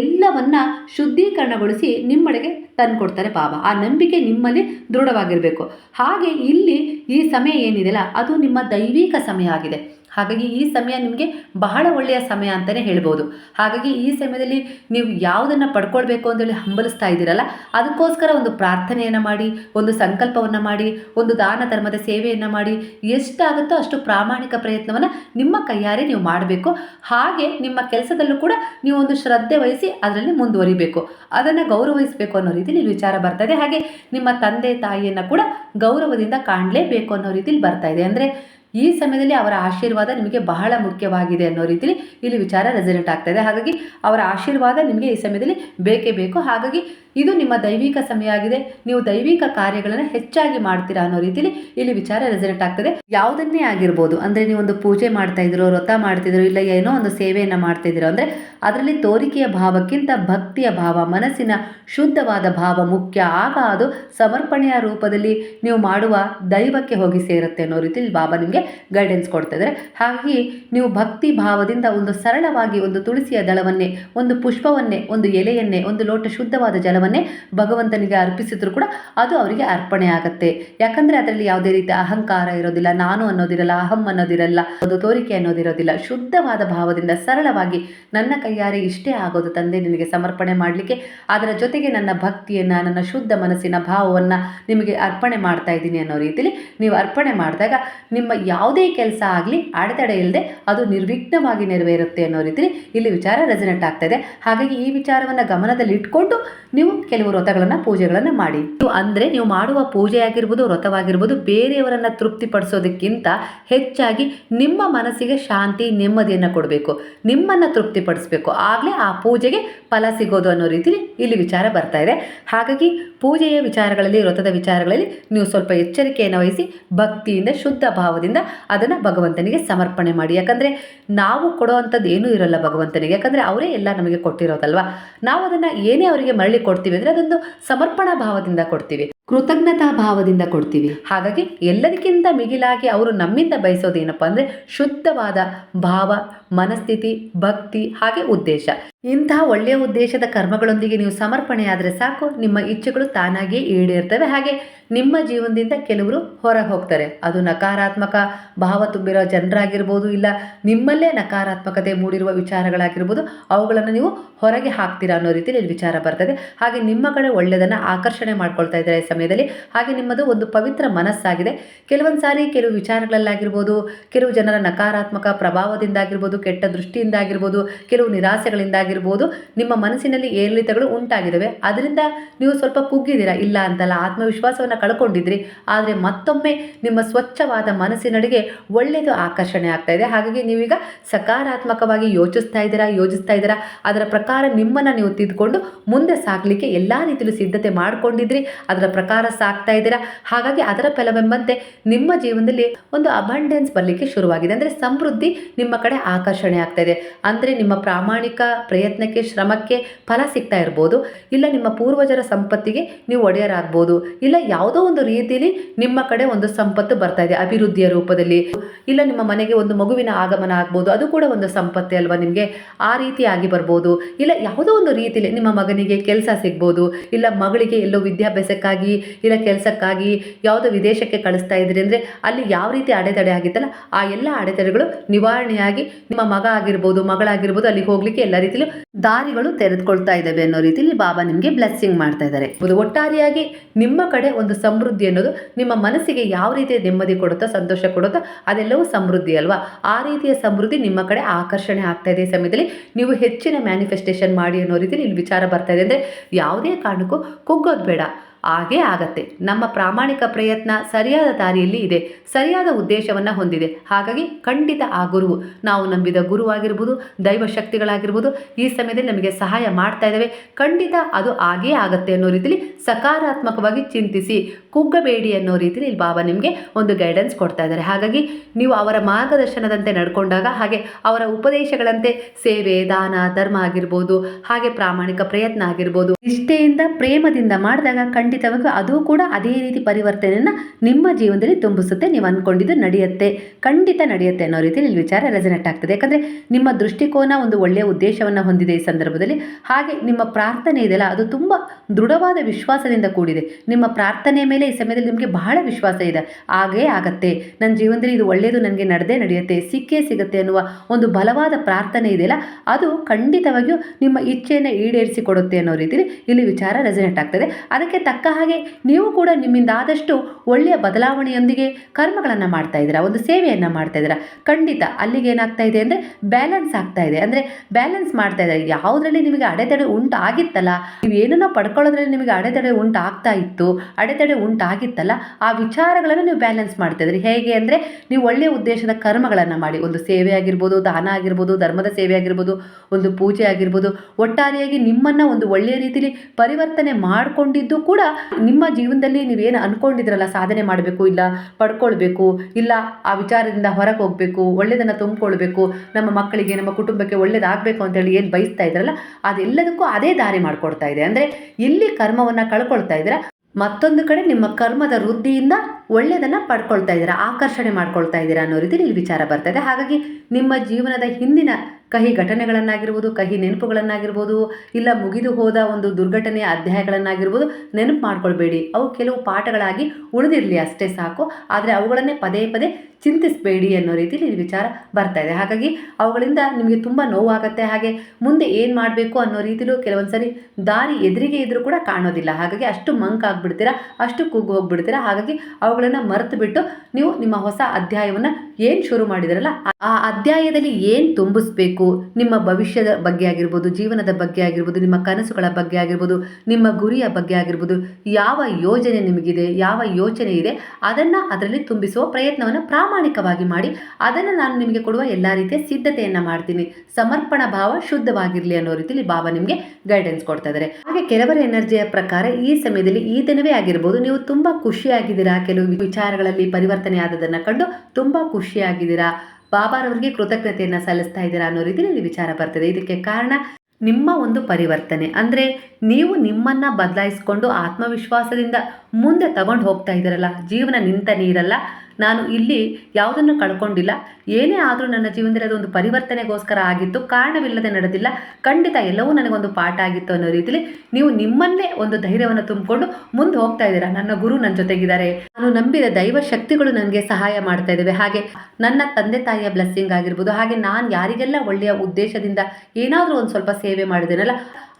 ಎಲ್ಲವನ್ನ ಶುದ್ಧೀಕರಣಗೊಳಿಸಿ ನಿಮ್ಮಡೆಗೆ ತಂದುಕೊಡ್ತಾರೆ ಪಾಪ. ಆ ನಂಬಿಕೆ ನಿಮ್ಮಲ್ಲಿ ದೃಢವಾಗಿರಬೇಕು. ಹಾಗೆ ಇಲ್ಲಿ ಈ ಸಮಯ ಏನಿದೆಯಲ್ಲ ಅದು ನಿಮ್ಮ ದೈವಿಕ ಸಮಯ ಆಗಿದೆ. ಹಾಗಾಗಿ ಈ ಸಮಯ ನಿಮಗೆ ಬಹಳ ಒಳ್ಳೆಯ ಸಮಯ ಅಂತಲೇ ಹೇಳ್ಬೋದು. ಹಾಗಾಗಿ ಈ ಸಮಯದಲ್ಲಿ ನೀವು ಯಾವುದನ್ನು ಪಡ್ಕೊಳ್ಬೇಕು ಅಂತೇಳಿ ಹಂಬಲಿಸ್ತಾ ಇದ್ದೀರಲ್ಲ, ಅದಕ್ಕೋಸ್ಕರ ಒಂದು ಪ್ರಾರ್ಥನೆಯನ್ನು ಮಾಡಿ, ಒಂದು ಸಂಕಲ್ಪವನ್ನು ಮಾಡಿ, ಒಂದು ದಾನ ಧರ್ಮದ ಸೇವೆಯನ್ನು ಮಾಡಿ, ಎಷ್ಟಾಗುತ್ತೋ ಅಷ್ಟು ಪ್ರಾಮಾಣಿಕ ಪ್ರಯತ್ನವನ್ನು ನಿಮ್ಮ ಕೈಯಾರೆ ನೀವು ಮಾಡಬೇಕು. ಹಾಗೆ ನಿಮ್ಮ ಕೆಲಸದಲ್ಲೂ ಕೂಡ ನೀವು ಒಂದು ಶ್ರದ್ಧೆ ವಹಿಸಿ ಅದರಲ್ಲಿ ಮುಂದುವರಿಬೇಕು. ಅದನ್ನು ಗೌರವಿಸಬೇಕು ಅನ್ನೋ ರೀತಿಯಲ್ಲಿ ವಿಚಾರ ಬರ್ತಾ ಇದೆ. ಹಾಗೆ ನಿಮ್ಮ ತಂದೆ ತಾಯಿಯನ್ನು ಕೂಡ ಗೌರವದಿಂದ ಕಾಣಲೇಬೇಕು ಅನ್ನೋ ರೀತಿಯಲ್ಲಿ ಬರ್ತಾ ಇದೆ. ಅಂದರೆ ಈ ಸಮಯದಲ್ಲಿ ಅವರ ಆಶೀರ್ವಾದ ನಿಮಗೆ ಬಹಳ ಮುಖ್ಯವಾಗಿದೆ ಅನ್ನೋ ರೀತಿಯಲ್ಲಿ ಇಲ್ಲಿ ವಿಚಾರ ರೆಸಿಡೆಂಟ್ ಆಗ್ತಾ ಇದೆ. ಹಾಗಾಗಿ ಅವರ ಆಶೀರ್ವಾದ ನಿಮಗೆ ಈ ಸಮಯದಲ್ಲಿ ಬೇಕೇ ಬೇಕು. ಹಾಗಾಗಿ ಇದು ನಿಮ್ಮ ದೈವಿಕ ಸಮಯ ಆಗಿದೆ. ನೀವು ದೈವಿಕ ಕಾರ್ಯಗಳನ್ನು ಹೆಚ್ಚಾಗಿ ಮಾಡ್ತೀರಾ ಅನ್ನೋ ರೀತಿಲಿ ಇಲ್ಲಿ ವಿಚಾರ ರೆಸಿಡೆಂಟ್ ಆಗ್ತದೆ ಯಾವುದನ್ನೇ ಆಗಿರ್ಬೋದು, ಅಂದರೆ ನೀವು ಒಂದು ಪೂಜೆ ಮಾಡ್ತಾ ಇದ್ರು, ವ್ರತ ಮಾಡ್ತಿದ್ರು, ಇಲ್ಲ ಏನೋ ಒಂದು ಸೇವೆಯನ್ನು ಮಾಡ್ತಾ ಇದ್ರು ಅಂದರೆ ಅದರಲ್ಲಿ ತೋರಿಕೆಯ ಭಾವಕ್ಕಿಂತ ಭಕ್ತಿಯ ಭಾವ, ಮನಸ್ಸಿನ ಶುದ್ಧವಾದ ಭಾವ ಮುಖ್ಯ. ಆಗ ಅದು ಸಮರ್ಪಣೆಯ ರೂಪದಲ್ಲಿ ನೀವು ಮಾಡುವ ದೈವಕ್ಕೆ ಹೋಗಿ ಸೇರುತ್ತೆ ಅನ್ನೋ ರೀತಿಯಲ್ಲಿ ಬಾಬಾ ನಿಮಗೆ ಗೈಡೆನ್ಸ್ ಕೊಡ್ತಾ ಇದ್ದಾರೆ ಹಾಗಾಗಿ ನೀವು ಭಕ್ತಿ ಭಾವದಿಂದ ಒಂದು ಸರಳವಾಗಿ ಒಂದು ತುಳಸಿಯ ದಳವನ್ನೇ, ಒಂದು ಪುಷ್ಪವನ್ನೇ, ಒಂದು ಎಲೆಯನ್ನೇ, ಒಂದು ಲೋಟ ಶುದ್ಧವಾದ ಜಲವನ್ನೇ ಭಗವಂತನಿಗೆ ಅರ್ಪಿಸಿದ್ರು ಕೂಡ ಅದು ಅವರಿಗೆ ಅರ್ಪಣೆ ಆಗುತ್ತೆ. ಯಾಕಂದರೆ ಅದರಲ್ಲಿ ಯಾವುದೇ ರೀತಿಯ ಅಹಂಕಾರ ಇರೋದಿಲ್ಲ, ನಾನು ಅನ್ನೋದಿರಲ್ಲ, ಅಹಂ ಅನ್ನೋದಿರಲ್ಲ, ಒಂದು ತೋರಿಕೆ ಅನ್ನೋದಿರೋದಿಲ್ಲ. ಶುದ್ಧವಾದ ಭಾವದಿಂದ ಸರಳವಾಗಿ ನನ್ನ ಕೈಯಾರೆ ಇಷ್ಟೇ ಆಗೋದು ತಂದೆ ನಿನಗೆ ಸಮರ್ಪಣೆ ಮಾಡಲಿಕ್ಕೆ. ಅದರ ಜೊತೆಗೆ ನನ್ನ ಭಕ್ತಿಯನ್ನು, ನನ್ನ ಶುದ್ಧ ಮನಸ್ಸಿನ ಭಾವವನ್ನು ನಿಮಗೆ ಅರ್ಪಣೆ ಮಾಡ್ತಾ ಇದ್ದೀನಿ ಅನ್ನೋ ರೀತಿಯಲ್ಲಿ ನೀವು ಅರ್ಪಣೆ ಮಾಡಿದಾಗ ನಿಮ್ಮ ಯಾವುದೇ ಕೆಲಸ ಆಗಲಿ ಅಡೆತಡೆ ಇಲ್ಲದೆ ಅದು ನಿರ್ವಿಘ್ನವಾಗಿ ನೆರವೇರುತ್ತೆ ಅನ್ನೋ ರೀತಿಲಿ ಇಲ್ಲಿ ವಿಚಾರ ರೆಸನೆಟ್ ಆಗ್ತಾ ಇದೆ. ಹಾಗಾಗಿ ಈ ವಿಚಾರವನ್ನು ಗಮನದಲ್ಲಿ ಇಟ್ಕೊಂಡು ನೀವು ಕೆಲವು ವ್ರತಗಳನ್ನು, ಪೂಜೆಗಳನ್ನು ಮಾಡಿ. ಅಂದರೆ ನೀವು ಮಾಡುವ ಪೂಜೆ ಆಗಿರ್ಬೋದು, ವ್ರತವಾಗಿರ್ಬೋದು, ಬೇರೆಯವರನ್ನು ತೃಪ್ತಿಪಡಿಸೋದಕ್ಕಿಂತ ಹೆಚ್ಚಾಗಿ ನಿಮ್ಮ ಮನಸ್ಸಿಗೆ ಶಾಂತಿ, ನೆಮ್ಮದಿಯನ್ನು ಕೊಡಬೇಕು. ನಿಮ್ಮನ್ನು ತೃಪ್ತಿಪಡಿಸಬೇಕು. ಆಗಲೇ ಆ ಪೂಜೆಗೆ ಫಲ ಸಿಗೋದು ಅನ್ನೋ ರೀತಿಲಿ ಇಲ್ಲಿ ವಿಚಾರ ಬರ್ತಾ ಇದೆ. ಹಾಗಾಗಿ ಪೂಜೆಯ ವಿಚಾರಗಳಲ್ಲಿ, ವ್ರತದ ವಿಚಾರಗಳಲ್ಲಿ ನೀವು ಸ್ವಲ್ಪ ಎಚ್ಚರಿಕೆಯನ್ನು ವಹಿಸಿ ಭಕ್ತಿಯಿಂದ, ಶುದ್ಧ ಭಾವದಿಂದ ಅದನ್ನು ಭಗವಂತನಿಗೆ ಸಮರ್ಪಣೆ ಮಾಡಿ. ಯಾಕಂದರೆ ನಾವು ಕೊಡೋ ಅಂಥದ್ದು ಏನೂ ಇರಲ್ಲ ಭಗವಂತನಿಗೆ. ಯಾಕಂದರೆ ಅವರೇ ಎಲ್ಲ ನಮಗೆ ಕೊಟ್ಟಿರೋದಲ್ವಾ? ನಾವು ಅದನ್ನು ಏನೇ ಅವರಿಗೆ ಮರಳಿ ಕೊಡ್ತೀವಿ ಅಂದರೆ ಅದೊಂದು ಸಮರ್ಪಣಾ ಭಾವದಿಂದ ಕೊಡ್ತೀವಿ. ಕೃತಜ್ಞತಾ ಭಾವದಿಂದ ಕೊಡ್ತೀವಿ. ಹಾಗಾಗಿ ಎಲ್ಲದಕ್ಕಿಂತ ಮಿಗಿಲಾಗಿ ಅವರು ನಮ್ಮಿಂದ ಬಯಸೋದೇನಪ್ಪ ಅಂದರೆ ಶುದ್ಧವಾದ ಭಾವ, ಮನಸ್ಥಿತಿ, ಭಕ್ತಿ ಹಾಗೆ ಉದ್ದೇಶ. ಇಂತಹ ಒಳ್ಳೆಯ ಉದ್ದೇಶದ ಕರ್ಮಗಳೊಂದಿಗೆ ನೀವು ಸಮರ್ಪಣೆಯಾದರೆ ಸಾಕು. ನಿಮ್ಮ ಇಚ್ಛೆಗಳು ತಾನಾಗಿಯೇ ಈಡೇರ್ತವೆ. ಹಾಗೆ ನಿಮ್ಮ ಜೀವನದಿಂದ ಕೆಲವರು ಹೊರ ಹೋಗ್ತಾರೆ ಅದು ನಕಾರಾತ್ಮಕ ಭಾವ ತುಂಬಿರೋ ಜನರಾಗಿರ್ಬೋದು, ಇಲ್ಲ ನಿಮ್ಮಲ್ಲೇ ನಕಾರಾತ್ಮಕತೆ ಮೂಡಿರುವ ವಿಚಾರಗಳಾಗಿರ್ಬೋದು, ಅವುಗಳನ್ನು ನೀವು ಹೊರಗೆ ಹಾಕ್ತೀರಾ ಅನ್ನೋ ರೀತಿಯಲ್ಲಿ ಇಲ್ಲಿ ವಿಚಾರ ಬರ್ತದೆ. ಹಾಗೆ ನಿಮ್ಮ ಕಡೆ ಒಳ್ಳೆಯದನ್ನು ಆಕರ್ಷಣೆ ಮಾಡ್ಕೊಳ್ತಾ ಇದ್ದಾರೆ ಈ ಸಮಯದಲ್ಲಿ. ಹಾಗೆ ನಿಮ್ಮದು ಒಂದು ಪವಿತ್ರ ಮನಸ್ಸಾಗಿದೆ. ಕೆಲವೊಂದು ಸಾರಿ ಕೆಲವು ವಿಚಾರಗಳಲ್ಲಾಗಿರ್ಬೋದು, ಕೆಲವು ಜನರ ನಕಾರಾತ್ಮಕ ಪ್ರಭಾವದಿಂದಾಗಿರ್ಬೋದು, ಕೆಟ್ಟ ದೃಷ್ಟಿಯಿಂದಾಗಿರ್ಬೋದು, ಕೆಲವು ನಿರಾಸೆಗಳಿಂದಾಗಿರ್ಬೋದು ನಿಮ್ಮ ಮನಸ್ಸಿನಲ್ಲಿ ಏರಿಳಿತಗಳು ಉಂಟಾಗಿದ್ದಾವೆ. ಅದರಿಂದ ನೀವು ಸ್ವಲ್ಪ ಕುಗ್ಗಿದ್ದೀರಾ? ಇಲ್ಲ ಅಂತಲ್ಲ, ಆತ್ಮವಿಶ್ವಾಸವನ್ನು ಕಳ್ಕೊಂಡಿದ್ರಿ. ಆದರೆ ಮತ್ತೊಮ್ಮೆ ನಿಮ್ಮ ಸ್ವಚ್ಛವಾದ ಮನಸ್ಸಿನಡೆಗೆ ಒಳ್ಳೆಯದು ಆಕರ್ಷಣೆ ಆಗ್ತಾ ಇದೆ. ಹಾಗಾಗಿ ನೀವೀಗ ಸಕಾರಾತ್ಮಕವಾಗಿ ಯೋಚಿಸ್ತಾ ಇದ್ದೀರಾ ಯೋಚಿಸ್ತಾ ಇದ್ದೀರಾ? ಅದರ ಪ್ರಕಾರ ನಿಮ್ಮನ್ನು ನೀವು ತಿದ್ದುಕೊಂಡು ಮುಂದೆ ಸಾಗಲಿಕ್ಕೆ ಎಲ್ಲ ರೀತಿಯಲ್ಲೂ ಸಿದ್ಧತೆ ಮಾಡಿಕೊಂಡಿದ್ರಿ. ಅದರ ಪ್ರಕಾರ ಸಾಕ್ತಾ ಇದ್ದೀರಾ? ಹಾಗಾಗಿ ಅದರ ಫಲವೆಂಬಂತೆ ನಿಮ್ಮ ಜೀವನದಲ್ಲಿ ಒಂದು ಅಬಂಡೆನ್ಸ್ ಬರಲಿಕ್ಕೆ ಶುರುವಾಗಿದೆ. ಅಂದರೆ ಸಮೃದ್ಧಿ ನಿಮ್ಮ ಕಡೆ ಆಕರ್ಷಣೆ ಆಗ್ತಾ ಇದೆ. ಅಂದರೆ ನಿಮ್ಮ ಪ್ರಾಮಾಣಿಕ ಪ್ರಯತ್ನಕ್ಕೆ, ಶ್ರಮಕ್ಕೆ ಫಲ ಸಿಗ್ತಾ ಇರ್ಬೋದು. ಇಲ್ಲ ನಿಮ್ಮ ಪೂರ್ವಜರ ಸಂಪತ್ತಿಗೆ ನೀವು ಒಡೆಯರಾಗ್ಬೋದು. ಇಲ್ಲ ಯಾವುದೋ ಒಂದು ರೀತಿಯಲ್ಲಿ ನಿಮ್ಮ ಕಡೆ ಒಂದು ಸಂಪತ್ತು ಬರ್ತಾ ಇದೆ, ಅಭಿವೃದ್ಧಿಯ ರೂಪದಲ್ಲಿ. ಇಲ್ಲ ನಿಮ್ಮ ಮನೆಗೆ ಒಂದು ಮಗುವಿನ ಆಗಮನ ಆಗ್ಬೋದು, ಅದು ಕೂಡ ಒಂದು ಸಂಪತ್ತೇ ಅಲ್ವಾ ನಿಮಗೆ? ಆ ರೀತಿಯಾಗಿ ಬರ್ಬೋದು. ಇಲ್ಲ ಯಾವುದೋ ಒಂದು ರೀತಿಯಲ್ಲಿ ನಿಮ್ಮ ಮಗನಿಗೆ ಕೆಲಸ ಸಿಗ್ಬೋದು. ಇಲ್ಲ ಮಗಳಿಗೆ ಎಲ್ಲೋ ವಿದ್ಯಾಭ್ಯಾಸಕ್ಕಾಗಿ, ಇಲ್ಲ ಕೆಲಸಕ್ಕಾಗಿ ಯಾವುದೋ ವಿದೇಶಕ್ಕೆ ಕಳಿಸ್ತಾ ಇದ್ರಿ ಅಂದರೆ ಅಲ್ಲಿ ಯಾವ ರೀತಿ ಅಡೆತಡೆ ಆಗಿತ್ತಲ್ಲ, ಆ ಎಲ್ಲ ಅಡೆತಡೆಗಳು ನಿವಾರಣೆಯಾಗಿ ನಿಮ್ಮ ಮಗ ಆಗಿರ್ಬೋದು, ಮಗಳಾಗಿರ್ಬೋದು, ಅಲ್ಲಿಗೆ ಹೋಗ್ಲಿಕ್ಕೆ ಎಲ್ಲ ರೀತಿಯಲ್ಲೂ ದಾರಿಗಳು ತೆರೆದುಕೊಳ್ತಾ ಇದ್ದಾವೆ ಅನ್ನೋ ರೀತಿಯಲ್ಲಿ ಬಾಬಾ ನಿಮಗೆ ಬ್ಲೆಸ್ಸಿಂಗ್ ಮಾಡ್ತಾ ಇದ್ದಾರೆ. ಒಂದು ಒಟ್ಟಾರೆಯಾಗಿ ನಿಮ್ಮ ಕಡೆ ಒಂದು ಸಮೃದ್ಧಿ ಅನ್ನೋದು ನಿಮ್ಮ ಮನಸ್ಸಿಗೆ ಯಾವ ರೀತಿಯ ನೆಮ್ಮದಿ ಕೊಡುತ್ತೋ, ಸಂತೋಷ ಕೊಡುತ್ತೋ ಅದೆಲ್ಲವೂ ಸಮೃದ್ಧಿ ಅಲ್ವಾ? ಆ ರೀತಿಯ ಸಮೃದ್ಧಿ ನಿಮ್ಮ ಕಡೆ ಆಕರ್ಷಣೆ ಆಗ್ತಾ ಇದೆ ಸಮಯದಲ್ಲಿ. ನೀವು ಹೆಚ್ಚಿನ ಮ್ಯಾನಿಫೆಸ್ಟೇಷನ್ ಮಾಡಿ ಅನ್ನೋ ರೀತಿಯಲ್ಲಿ ಇಲ್ಲಿ ವಿಚಾರ ಬರ್ತಾ ಇದೆ. ಅಂದರೆ ಯಾವುದೇ ಕಾರಣಕ್ಕೂ ಕುಗ್ಗೋದು ಬೇಡ. ಹಾಗೇ ಆಗತ್ತೆ. ನಮ್ಮ ಪ್ರಾಮಾಣಿಕ ಪ್ರಯತ್ನ ಸರಿಯಾದ ದಾರಿಯಲ್ಲಿ ಇದೆ. ಸರಿಯಾದ ಉದ್ದೇಶವನ್ನು ಹೊಂದಿದೆ. ಹಾಗಾಗಿ ಖಂಡಿತ ಆ ಗುರುವು ನಾವು ನಂಬಿದ ಗುರುವಾಗಿರ್ಬೋದು, ದೈವ ಶಕ್ತಿಗಳಾಗಿರ್ಬೋದು, ಈ ಸಮಯದಲ್ಲಿ ನಮಗೆ ಸಹಾಯ ಮಾಡ್ತಾ ಇದ್ದಾವೆ. ಖಂಡಿತ ಅದು ಆಗೇ ಆಗತ್ತೆ ಅನ್ನೋ ರೀತಿಯಲ್ಲಿ ಸಕಾರಾತ್ಮಕವಾಗಿ ಚಿಂತಿಸಿ, ಕುಗ್ಗಬೇಡಿ ಅನ್ನೋ ರೀತಿಯಲ್ಲಿ ಇಲ್ಲಿ ಬಾಬಾ ನಿಮಗೆ ಒಂದು ಗೈಡೆನ್ಸ್ ಕೊಡ್ತಾ ಇದ್ದಾರೆ. ಹಾಗಾಗಿ ನೀವು ಅವರ ಮಾರ್ಗದರ್ಶನದಂತೆ ನಡ್ಕೊಂಡಾಗ, ಹಾಗೆ ಅವರ ಉಪದೇಶಗಳಂತೆ ಸೇವೆ, ದಾನ, ಧರ್ಮ ಆಗಿರ್ಬೋದು, ಹಾಗೆ ಪ್ರಾಮಾಣಿಕ ಪ್ರಯತ್ನ ಆಗಿರ್ಬೋದು, ನಿಷ್ಠೆಯಿಂದ, ಪ್ರೇಮದಿಂದ ಮಾಡಿದಾಗ ಖಂಡಿತವಾಗೂ ಅದು ಕೂಡ ಅದೇ ರೀತಿ ಪರಿವರ್ತನೆಯನ್ನು ನಿಮ್ಮ ಜೀವನದಲ್ಲಿ ತುಂಬಿಸುತ್ತೆ. ನೀವು ಅಂದ್ಕೊಂಡಿದ್ದು ನಡೆಯುತ್ತೆ. ಖಂಡಿತ ನಡೆಯುತ್ತೆ ಅನ್ನೋ ರೀತಿಯಲ್ಲಿ ಇಲ್ಲಿ ವಿಚಾರ ರೆಸನೆಟ್ ಆಗ್ತದೆ. ಯಾಕಂದರೆ ನಿಮ್ಮ ದೃಷ್ಟಿಕೋನ ಒಂದು ಒಳ್ಳೆಯ ಉದ್ದೇಶವನ್ನು ಹೊಂದಿದೆ ಈ ಸಂದರ್ಭದಲ್ಲಿ. ಹಾಗೆ ನಿಮ್ಮ ಪ್ರಾರ್ಥನೆ ಇದೆಯಲ್ಲ ಅದು ತುಂಬ ದೃಢವಾದ ವಿಶ್ವಾಸದಿಂದ ಕೂಡಿದೆ. ನಿಮ್ಮ ಪ್ರಾರ್ಥನೆ ಮೇಲೆ ಈ ಸಮಯದಲ್ಲಿ ನಿಮಗೆ ಬಹಳ ವಿಶ್ವಾಸ ಇದೆ. ಹಾಗೇ ಆಗತ್ತೆ. ನನ್ನ ಜೀವನದಲ್ಲಿ ಇದು ಒಳ್ಳೆಯದು ನನಗೆ ನಡೆದೇ ನಡೆಯುತ್ತೆ, ಸಿಕ್ಕೇ ಸಿಗುತ್ತೆ ಅನ್ನುವ ಒಂದು ಬಲವಾದ ಪ್ರಾರ್ಥನೆ ಇದೆಯಲ್ಲ ಅದು ಖಂಡಿತವಾಗಿಯೂ ನಿಮ್ಮ ಇಚ್ಛೆಯನ್ನು ಈಡೇರಿಸಿ ಕೊಡುತ್ತೆ ಅನ್ನೋ ರೀತಿಯಲ್ಲಿ ಇಲ್ಲಿ ವಿಚಾರ ರೆಸನೆಟ್ ಆಗ್ತದೆ. ಅದಕ್ಕೆ ತಕ್ಕ ತಕ್ಕ ಹಾಗೆ ನೀವು ಕೂಡ ನಿಮ್ಮಿಂದ ಆದಷ್ಟು ಒಳ್ಳೆಯ ಬದಲಾವಣೆಯೊಂದಿಗೆ ಕರ್ಮಗಳನ್ನು ಮಾಡ್ತಾ ಇದ್ದೀರಾ, ಒಂದು ಸೇವೆಯನ್ನು ಮಾಡ್ತಾ ಇದ್ದೀರಾ? ಖಂಡಿತ ಅಲ್ಲಿಗೆ ಏನಾಗ್ತಾ ಇದೆ ಅಂದರೆ ಬ್ಯಾಲೆನ್ಸ್ ಆಗ್ತಾ ಇದೆ. ಅಂದರೆ ಬ್ಯಾಲೆನ್ಸ್ ಮಾಡ್ತಾ ಇದ್ದಾರೆ. ಯಾವುದರಲ್ಲಿ ನಿಮಗೆ ಅಡೆತಡೆ ಉಂಟಾಗಿತ್ತಲ್ಲ ನೀವು ಏನನ್ನೋ ಪಡ್ಕೊಳ್ಳೋದ್ರಲ್ಲಿ ನಿಮಗೆ ಅಡೆತಡೆ ಉಂಟಾಗ್ತಾ ಇತ್ತು, ಅಡೆತಡೆ ಉಂಟಾಗಿತ್ತಲ್ಲ ಆ ವಿಚಾರಗಳನ್ನು ನೀವು ಬ್ಯಾಲೆನ್ಸ್ ಮಾಡ್ತಾ ಇದ್ರಿ ಹೇಗೆ ಅಂದರೆ ನೀವು ಒಳ್ಳೆಯ ಉದ್ದೇಶದ ಕರ್ಮಗಳನ್ನು ಮಾಡಿ, ಒಂದು ಸೇವೆ ಆಗಿರ್ಬೋದು, ದಾನ ಆಗಿರ್ಬೋದು, ಧರ್ಮದ ಸೇವೆ ಆಗಿರ್ಬೋದು, ಒಂದು ಪೂಜೆ ಆಗಿರ್ಬೋದು, ಒಟ್ಟಾರೆಯಾಗಿ ನಿಮ್ಮನ್ನು ಒಂದು ಒಳ್ಳೆಯ ರೀತಿಯಲ್ಲಿ ಪರಿವರ್ತನೆ ಮಾಡಿಕೊಂಡಿದ್ದು ಕೂಡ ನಿಮ್ಮ ಜೀವನದಲ್ಲಿ ನೀವೇನು ಅನ್ಕೊಂಡಿದ್ರಲ್ಲ, ಸಾಧನೆ ಮಾಡಬೇಕು ಇಲ್ಲ, ಪಡ್ಕೊಳ್ಬೇಕು, ಇಲ್ಲ ಆ ವಿಚಾರದಿಂದ ಹೊರಗೆ ಹೋಗಬೇಕು ಒಳ್ಳೆಯದನ್ನು ತುಂಬಿಕೊಳ್ಬೇಕು, ನಮ್ಮ ಮಕ್ಕಳಿಗೆ, ನಮ್ಮ ಕುಟುಂಬಕ್ಕೆ ಒಳ್ಳೇದಾಗಬೇಕು ಅಂತೇಳಿ ಏನು ಬಯಸ್ತಾ ಇದ್ರಲ್ಲ, ಅದೆಲ್ಲದಕ್ಕೂ ಅದೇ ದಾರಿ ಮಾಡಿಕೊಡ್ತಾ ಇದೆ. ಅಂದರೆ ಎಲ್ಲಿ ಕರ್ಮವನ್ನು ಕಳ್ಕೊಳ್ತಾ ಇದ್ದೀರಾ, ಮತ್ತೊಂದು ಕಡೆ ನಿಮ್ಮ ಕರ್ಮದ ವೃದ್ಧಿಯಿಂದ ಒಳ್ಳೆಯದನ್ನು ಪಡ್ಕೊಳ್ತಾ ಇದ್ದೀರಾ, ಆಕರ್ಷಣೆ ಮಾಡ್ಕೊಳ್ತಾ ಇದ್ದೀರಾ ಅನ್ನೋ ರೀತಿಯಲ್ಲಿ ಇಲ್ಲಿ ವಿಚಾರ ಬರ್ತಾ ಇದೆ. ಹಾಗಾಗಿ ನಿಮ್ಮ ಜೀವನದ ಹಿಂದಿನ ಕಹಿ ಘಟನೆಗಳನ್ನಾಗಿರ್ಬೋದು, ಕಹಿ ನೆನಪುಗಳನ್ನಾಗಿರ್ಬೋದು, ಇಲ್ಲ ಮುಗಿದು ಹೋದ ಒಂದು ದುರ್ಘಟನೆಯ ಅಧ್ಯಾಯಗಳನ್ನಾಗಿರ್ಬೋದು ನೆನಪು ಮಾಡ್ಕೊಳ್ಬೇಡಿ. ಅವು ಕೆಲವು ಪಾಠಗಳಾಗಿ ಉಳಿದಿರಲಿ ಅಷ್ಟೇ ಸಾಕು. ಆದರೆ ಅವುಗಳನ್ನೇ ಪದೇ ಪದೇ ಚಿಂತಿಸಬೇಡಿ ಅನ್ನೋ ರೀತಿಯಲ್ಲಿ ವಿಚಾರ ಬರ್ತಾ ಇದೆ. ಹಾಗಾಗಿ ಅವುಗಳಿಂದ ನಿಮಗೆ ತುಂಬ ನೋವಾಗುತ್ತೆ, ಹಾಗೆ ಮುಂದೆ ಏನು ಮಾಡಬೇಕು ಅನ್ನೋ ರೀತಿಲೂ ಕೆಲವೊಂದು ಸರಿ ದಾರಿ ಎದುರಿಗೆ ಇದ್ರೂ ಕೂಡ ಕಾಣೋದಿಲ್ಲ. ಹಾಗಾಗಿ ಅಷ್ಟು ಮಂಕ್ ಆಗಿಬಿಡ್ತೀರಾ, ಅಷ್ಟು ಕುಗ್ಗು ಹೋಗ್ಬಿಡ್ತೀರಾ, ಹಾಗಾಗಿ ಅವುಗಳನ್ನು ಮರೆತು ಬಿಟ್ಟು ನೀವು ನಿಮ್ಮ ಹೊಸ ಅಧ್ಯಾಯವನ್ನು ಏನು ಶುರು ಮಾಡಿದಿರಲ್ಲ, ಆ ಅಧ್ಯಾಯದಲ್ಲಿ ಏನು ತುಂಬಿಸ್ಬೇಕು? ನಿಮ್ಮ ಭವಿಷ್ಯದ ಬಗ್ಗೆ ಆಗಿರ್ಬೋದು, ಜೀವನದ ಬಗ್ಗೆ ಆಗಿರ್ಬೋದು, ನಿಮ್ಮ ಕನಸುಗಳ ಬಗ್ಗೆ ಆಗಿರ್ಬೋದು, ನಿಮ್ಮ ಗುರಿಯ ಬಗ್ಗೆ ಆಗಿರ್ಬೋದು, ಯಾವ ಯೋಜನೆ ನಿಮಗಿದೆ, ಯಾವ ಯೋಚನೆ ಇದೆ, ಅದನ್ನು ಅದರಲ್ಲಿ ತುಂಬಿಸುವ ಪ್ರಯತ್ನವನ್ನು ಪ್ರಾಮಾಣಿಕವಾಗಿ ಮಾಡಿ ಅದನ್ನು ನಾನು ನಿಮಗೆ ಕೊಡುವ ಎಲ್ಲ ರೀತಿಯ ಸಿದ್ಧತೆಯನ್ನು ಮಾಡ್ತೀನಿ. ಸಮರ್ಪಣ ಭಾವ ಶುದ್ಧವಾಗಿರಲಿ ಅನ್ನೋ ರೀತಿಯಲ್ಲಿ ಬಾಬಾ ನಿಮಗೆ ಗೈಡೆನ್ಸ್ ಕೊಡ್ತಾ ಇದ್ದಾರೆ ಹಾಗೆ ಕೆಲವರ ಎನರ್ಜಿಯ ಪ್ರಕಾರ ಈ ಸಮಯದಲ್ಲಿ ಈ ದಿನವೇ ಆಗಿರ್ಬೋದು, ನೀವು ತುಂಬ ಖುಷಿಯಾಗಿದ್ದೀರಾ? ಕೆಲವು ವಿಚಾರಗಳಲ್ಲಿ ಪರಿವರ್ತನೆ ಆದದನ್ನು ಕಂಡು ತುಂಬ ಖುಷಿಯಾಗಿದ್ದೀರಾ? ಬಾಬಾರವರಿಗೆ ಕೃತಜ್ಞತೆಯನ್ನು ಸಲ್ಲಿಸ್ತಾ ಇದ್ದೀರಾ ಅನ್ನೋ ರೀತಿಯಲ್ಲಿ ವಿಚಾರ ಬರ್ತದೆ. ಇದಕ್ಕೆ ಕಾರಣ ನಿಮ್ಮ ಒಂದು ಪರಿವರ್ತನೆ. ಅಂದರೆ ನೀವು ನಿಮ್ಮನ್ನು ಬದಲಾಯಿಸ್ಕೊಂಡು ಆತ್ಮವಿಶ್ವಾಸದಿಂದ ಮುಂದೆ ತಗೊಂಡು ಹೋಗ್ತಾ ಇದ್ದೀರಲ್ಲ, ಜೀವನ ನಿಂತ ನೀರಲ್ಲ ನಾನು ಇಲ್ಲಿ ಯಾವುದನ್ನು ಕಳ್ಕೊಂಡಿಲ್ಲ. ಏನೇ ಆದರೂ ನನ್ನ ಜೀವನದಲ್ಲಿ ಅದೊಂದು ಪರಿವರ್ತನೆಗೋಸ್ಕರ ಆಗಿತ್ತು, ಕಾರಣವಿಲ್ಲದೆ ನಡೆದಿಲ್ಲ, ಖಂಡಿತ ಎಲ್ಲವೂ ನನಗೊಂದು ಪಾಠ ಆಗಿತ್ತು ಅನ್ನೋ ರೀತಿಯಲ್ಲಿ ನೀವು ನಿಮ್ಮನ್ನೇ ಒಂದು ಧೈರ್ಯವನ್ನು ತುಂಬಿಕೊಂಡು ಮುಂದೆ ಹೋಗ್ತಾ ಇದ್ದೀರಾ? ನನ್ನ ಗುರು ನನ್ನ ಜೊತೆಗಿದ್ದಾರೆ. ನಾನು ನಂಬಿದ ದೈವ ಶಕ್ತಿಗಳು ನನಗೆ ಸಹಾಯ ಮಾಡ್ತಾ ಇದ್ದಾವೆ. ಹಾಗೆ ನನ್ನ ತಂದೆ ತಾಯಿಯ ಬ್ಲೆಸ್ಸಿಂಗ್ ಆಗಿರ್ಬೋದು, ಹಾಗೆ ನಾನು ಯಾರಿಗೆಲ್ಲ ಒಳ್ಳೆಯ ಉದ್ದೇಶದಿಂದ ಏನಾದರೂ ಒಂದು ಸ್ವಲ್ಪ ಸೇವೆ ಮಾಡಿದ್ದೀನಲ್ಲ